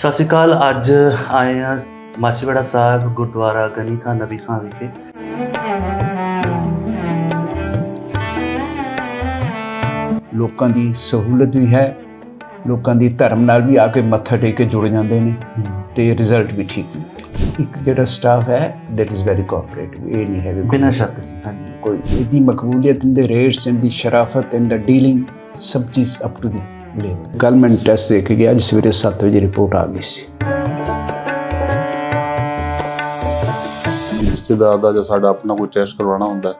ਸਤਿ ਸ਼੍ਰੀ ਅਕਾਲ ਅੱਜ ਆਏ ਆ ਮਾਛੀਵਾੜਾ ਸਾਹਿਬ ਗੁਰਦੁਆਰਾ ਗਨੀ ਖਾਨ ਨਬੀ ਖਾਨ ਵਿਖੇ। ਲੋਕਾਂ ਦੀ ਸਹੂਲਤ ਵੀ ਹੈ ਲੋਕਾਂ ਦੀ ਧਰਮ ਨਾਲ ਵੀ ਆ ਕੇ ਮੱਥਾ ਟੇਕ ਕੇ ਜੁੜ ਜਾਂਦੇ ਨੇ ਤੇ ਰਿਜ਼ਲਟ ਵੀ ਠੀਕ ਇੱਕ ਜਿਹੜਾ ਸਟਾਫ ਹੈ ਦੈਟ ਇਜ਼ ਵੈਰੀ ਕੋਆਪਰੇਟਿਵ ਇਹ ਨਹੀਂ ਹੈ ਬਿਨਾਂ ਸ਼ੱਕ ਕੋਈ ਇਹਦੀ ਮਕਬੂਲੀਅਤ ਦੇ ਰੇਟਸ ਇਨ ਦੀ ਸ਼ਰਾਫਤ ਇਨ ਦਾ ਡੀਲਿੰਗ ਸਭ ਚੀਜ਼ ਅਪ ਟੂ ਦੀ ਕੱਲ ਮੈਂ ਟੈਸਟ ਦੇ ਕੇ ਗਿਆ ਅੱਜ ਸਵੇਰੇ 7 ਵਜੇ ਰਿਪੋਰਟ ਆ ਗਈ ਸੀ। ਰਿਸ਼ਤੇਦਾਰ ਦਾ ਜਾਂ ਸਾਡਾ ਆਪਣਾ ਕੋਈ ਟੈਸਟ ਕਰਵਾਉਣਾ ਹੁੰਦਾ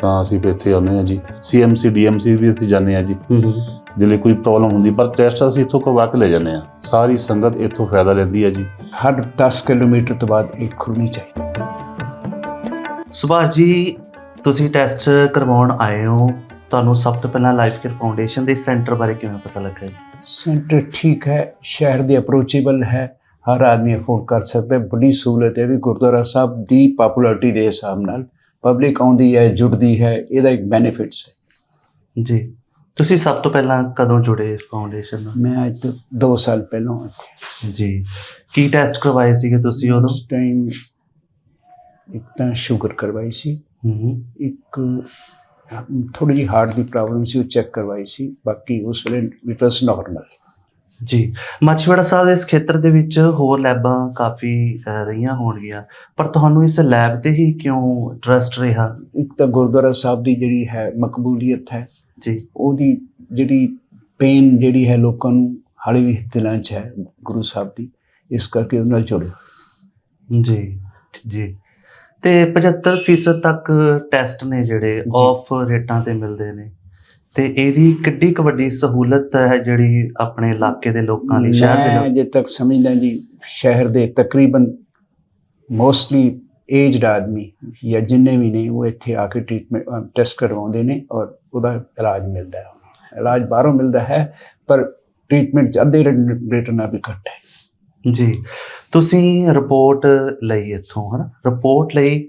ਤਾਂ ਅਸੀਂ ਫਿਰ ਇੱਥੇ ਆਉਂਦੇ ਹਾਂ ਜੀ। ਸੀਐਮਸੀ ਡੀਐਮਸੀ ਵੀ ਅਸੀਂ ਜਾਂਦੇ ਹਾਂ ਜੀ। ਹੂੰ ਜਿਹੜੇ ਕੋਈ ਪ੍ਰੋਬਲਮ ਹੁੰਦੀ ਪਰ ਟੈਸਟ ਅਸੀਂ ਇੱਥੋਂ ਕਰਵਾ ਕੇ ਲੈ ਜਾਂਦੇ ਹਾਂ। ਸਾਰੀ ਸੰਗਤ ਇੱਥੋਂ ਫਾਇਦਾ ਲੈਂਦੀ ਹੈ ਜੀ। ਹਰ 10 ਕਿਲੋਮੀਟਰ ਤੋਂ ਬਾਅਦ ਇੱਕ ਖੁਰਨੀ ਚਾਹੀਦੀ। ਸੁਭਾਸ਼ ਜੀ ਤੁਸੀਂ ਟੈਸਟ ਕਰਵਾਉਣ ਆਏ ਹੋ। ਤੁਹਾਨੂੰ ਸਭ ਤੋਂ ਪਹਿਲਾਂ ਲਾਈਫ ਕੇਅਰ ਫਾਊਂਡੇਸ਼ਨ ਦੇ ਸੈਂਟਰ ਬਾਰੇ ਕਿਵੇਂ ਪਤਾ ਲੱਗਾ ਜੀ? ਸੈਂਟਰ ਠੀਕ ਹੈ ਸ਼ਹਿਰ ਦੇ ਅਪਰੋਚੇਬਲ ਹੈ ਹਰ ਆਦਮੀ ਅਫੋਰਡ ਕਰ ਸਕਦਾ ਹੈ ਬੜੀ ਸਹੂਲਤ ਹੈ ਵੀ ਗੁਰਦੁਆਰਾ ਸਾਹਿਬ ਦੀ ਪਪੂਲੈਰਿਟੀ ਦੇ ਹਿਸਾਬ ਨਾਲ ਪਬਲਿਕ ਆਉਂਦੀ ਹੈ ਜੁੜਦੀ ਹੈ ਇਹਦਾ ਇੱਕ ਬੈਨੀਫਿਟਸ ਹੈ। ਜੀ ਤੁਸੀਂ ਸਭ ਤੋਂ ਪਹਿਲਾਂ ਕਦੋਂ ਜੁੜੇ ਫਾਊਂਡੇਸ਼ਨ ਨਾਲ? ਮੈਂ ਅੱਜ ਤੋਂ 2 ਸਾਲ ਪਹਿਲਾਂ ਜੀ ਕੀ ਟੈਸਟ ਕਰਵਾਏ ਸੀਗੇ ਤੁਸੀਂ ਉਦੋਂ? ਉਸ ਟਾਈਮ ਇੱਕ ਤਾਂ ਸ਼ੂਗਰ ਕਰਵਾਈ ਸੀ ਹੂੰ। ਇੱਕ ਥੋੜੀ ਜਿਹੀ ਹਾਰਟ ਦੀ ਪ੍ਰੋਬਲਮ ਸੀ ਉਹ ਚੈੱਕ ਕਰਵਾਈ ਸੀ ਬਾਕੀ ਉਸ ਵੇਲੇ ਇਟ ਵਾਸ ਨਾਰਮਲ ਜੀ। ਮਾਛੀਵਾੜਾ ਸਾਹਿਬ ਦੇ ਇਸ ਖੇਤਰ ਦੇ ਵਿੱਚ ਹੋਰ ਲੈਬਾਂ ਕਾਫੀ ਰਹੀਆਂ ਹੋਣਗੀਆਂ ਪਰ ਤੁਹਾਨੂੰ ਇਸ ਲੈਬ ਤੇ ਹੀ ਕਿਉਂ ਟਰਸਟ ਰਿਹਾ? ਇੱਕ ਤਾਂ ਗੁਰਦੁਆਰਾ ਸਾਹਿਬ ਦੀ ਜਿਹੜੀ ਹੈ ਮਕਬੂਲੀਅਤ ਹੈ ਜੀ। ਉਹਦੀ ਜਿਹੜੀ ਪੇਨ ਜਿਹੜੀ ਹੈ ਲੋਕਾਂ ਨੂੰ ਹਾਲੇ ਵੀ ਦਿਲਾਂ 'ਚ ਹੈ ਗੁਰੂ ਸਾਹਿਬ ਦੀ ਇਸ ਕਰਕੇ ਉਹਦੇ ਨਾਲ ਜੁੜੇ। ਜੀ ਜੀ। ਤੇ 75% ਤੱਕ ਟੈਸਟ ਨੇ ਜਿਹੜੇ। ਆਫ ਰੇਟਾਂ ਤੇ ਮਿਲਦੇ ਨੇ ਤੇ ਇਹਦੀ ਕਿੱਡੀ ਕੁ ਵੱਡੀ ਸਹੂਲਤ ਹੈ ਜਿਹੜੀ ਆਪਣੇ ਇਲਾਕੇ ਦੇ ਲੋਕਾਂ ਲਈ ਸ਼ਹਿਰ ਦੇ ਲੋਕ ਜੇ ਤੱਕ ਸਮਝਦਾ ਜੀ ਸ਼ਹਿਰ ਦੇ ਤਕਰੀਬਨ ਮੋਸਟਲੀ ਏਜਡ ਆਦਮੀ ਜਾਂ ਜਿੰਨੇ ਵੀ ਨੇ ਉਹ ਇੱਥੇ ਆ ਕੇ ਟ੍ਰੀਟਮੈਂਟ ਟੈਸਟ ਕਰਵਾਉਂਦੇ ਨੇ ਔਰ ਉਹਦਾ ਇਲਾਜ ਮਿਲਦਾ ਹੈ। ਇਲਾਜ ਬਾਹਰੋਂ ਮਿਲਦਾ ਹੈ ਪਰ ਟ੍ਰੀਟਮੈਂਟ ਅੱਧੇ ਰੇਟ ਨਾਲ ਵੀ ਘੱਟ ਹੈ ਜੀ ਤੁਸੀਂ ਰਿਪੋਰਟ ਲਈ ਇੱਥੋਂ ਹਨਾ? ਰਿਪੋਰਟ ਲਈ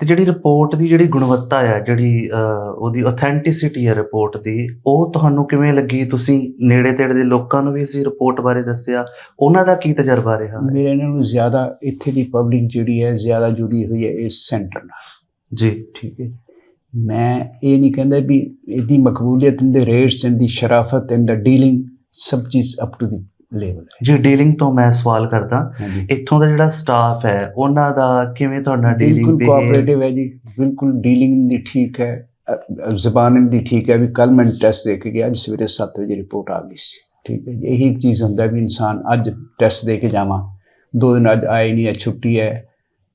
ਤੇ ਜਿਹੜੀ ਰਿਪੋਰਟ ਦੀ ਜਿਹੜੀ ਗੁਣਵੱਤਾ ਹੈ ਜਿਹੜੀ ਉਹਦੀ ਆਥੈਂਟਿਸਿਟੀ ਹੈ ਰਿਪੋਰਟ ਦੀ ਉਹ ਤੁਹਾਨੂੰ ਕਿਵੇਂ ਲੱਗੀ? ਤੁਸੀਂ ਨੇੜੇ ਤੇੜੇ ਦੇ ਲੋਕਾਂ ਨੂੰ ਵੀ ਇਸ ਰਿਪੋਰਟ ਬਾਰੇ ਦੱਸਿਆ। ਉਹਨਾਂ ਦਾ ਕੀ ਤਜਰਬਾ ਰਿਹਾ? ਮੇਰੇ ਨਾਲੋਂ ਜ਼ਿਆਦਾ ਇੱਥੇ ਦੀ ਪਬਲਿਕ ਜਿਹੜੀ ਹੈ ਜ਼ਿਆਦਾ ਜੁੜੀ ਹੋਈ ਹੈ ਇਸ ਸੈਂਟਰ ਨਾਲ। ਜੀ। ਠੀਕ ਹੈ। ਮੈਂ ਇਹ ਨਹੀਂ ਕਹਿੰਦਾ ਵੀ ਇਹਦੀ ਮਕਬੂਲੀਅਤ ਇਨ ਦੇ ਰੇਟਸ ਇਨ ਦੀ ਸ਼ਰਾਫਤ ਇਨ ਦਾ ਡੀਲਿੰਗ ਸਭ ਚੀਜ਼ ਅਪ ਟੂ ਦੀ ਲੈਵਲ ਹੈ। ਜੀ ਡੀਲਿੰਗ ਤੋਂ ਮੈਂ ਸਵਾਲ ਕਰਦਾ ਇੱਥੋਂ ਦਾ ਜਿਹੜਾ ਸਟਾਫ ਹੈ ਉਹਨਾਂ ਦਾ ਕਿਵੇਂ ਤੁਹਾਡਾ ਡੀਲਿੰਗ ਬਿਲਕੁਲ ਕੋਆਪਰੇਟਿਵ ਹੈ ਜੀ। ਬਿਲਕੁਲ ਡੀਲਿੰਗ ਦੀ ਠੀਕ ਹੈ ਜ਼ਬਾਨ ਦੀ ਠੀਕ ਹੈ। ਵੀ ਕੱਲ ਮੈਂ ਟੈਸਟ ਦੇ ਕੇ ਗਿਆ ਅੱਜ ਸਵੇਰੇ 7 ਵਜੇ ਰਿਪੋਰਟ ਆ ਗਈ ਸੀ। ਠੀਕ ਹੈ ਇਹੀ ਇੱਕ ਚੀਜ਼ ਹੁੰਦਾ ਵੀ ਇਨਸਾਨ ਅੱਜ ਟੈਸਟ ਦੇ ਕੇ ਜਾਵਾਂ ਦੋ ਦਿਨ ਅੱਜ ਆਏ ਨਹੀਂ ਹੈ ਛੁੱਟੀ ਹੈ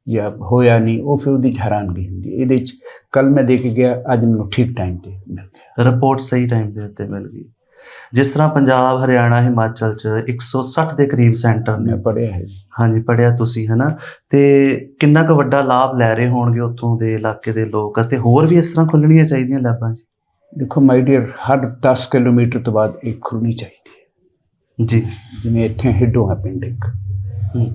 ਜਾਂ ਹੋਇਆ ਨਹੀਂ ਉਹ ਫਿਰ ਉਹਦੀ ਹੈਰਾਨਗੀ ਹੁੰਦੀ ਇਹਦੇ ਚ ਕੱਲ ਮੈਂ ਦੇ ਕੇ ਗਿਆ ਅੱਜ ਮੈਨੂੰ ਠੀਕ ਟਾਈਮ ਤੇ ਮਿਲ ਗਿਆ। ਰਿਪੋਰਟ ਸਹੀ ਟਾਈਮ ਦੇ ਉੱਤੇ ਮਿਲ ਗਈ। ਜਿਸ ਤਰ੍ਹਾਂ ਪੰਜਾਬ ਹਰਿਆਣਾ ਹਿਮਾਚਲ ਚ 160 ਦੇ ਕਰੀਬ ਸੈਂਟਰ ਨੇ। ਪੜਿਆ ਹੈ ਜੀ। ਹਾਂਜੀ ਪੜਿਆ ਤੁਸੀਂ ਹਨਾ? ਤੇ ਕਿੰਨਾ ਕੁ ਵੱਡਾ ਲਾਭ ਲੈ ਰਹੇ ਹੋਣਗੇ ਉੱਥੋਂ ਦੇ ਇਲਾਕੇ ਦੇ ਲੋਕ? ਅਤੇ ਹੋਰ ਵੀ ਇਸ ਤਰ੍ਹਾਂ ਖੁੱਲਣੀਆਂ ਚਾਹੀਦੀਆਂ ਲੈਬਾਂ ਜੀ? ਦੇਖੋ ਮਾਈ ਡੀਅਰ ਹਰ 10 ਕਿਲੋਮੀਟਰ ਤੋਂ ਬਾਅਦ ਇੱਕ ਖੁਰਨੀ ਚਾਹੀਦੀ ਹੈ। ਜੀ। ਜਿਵੇਂ ਇੱਥੇ ਹਿੱਡੋ ਹੈ ਪਿੰਡ ਇੱਕ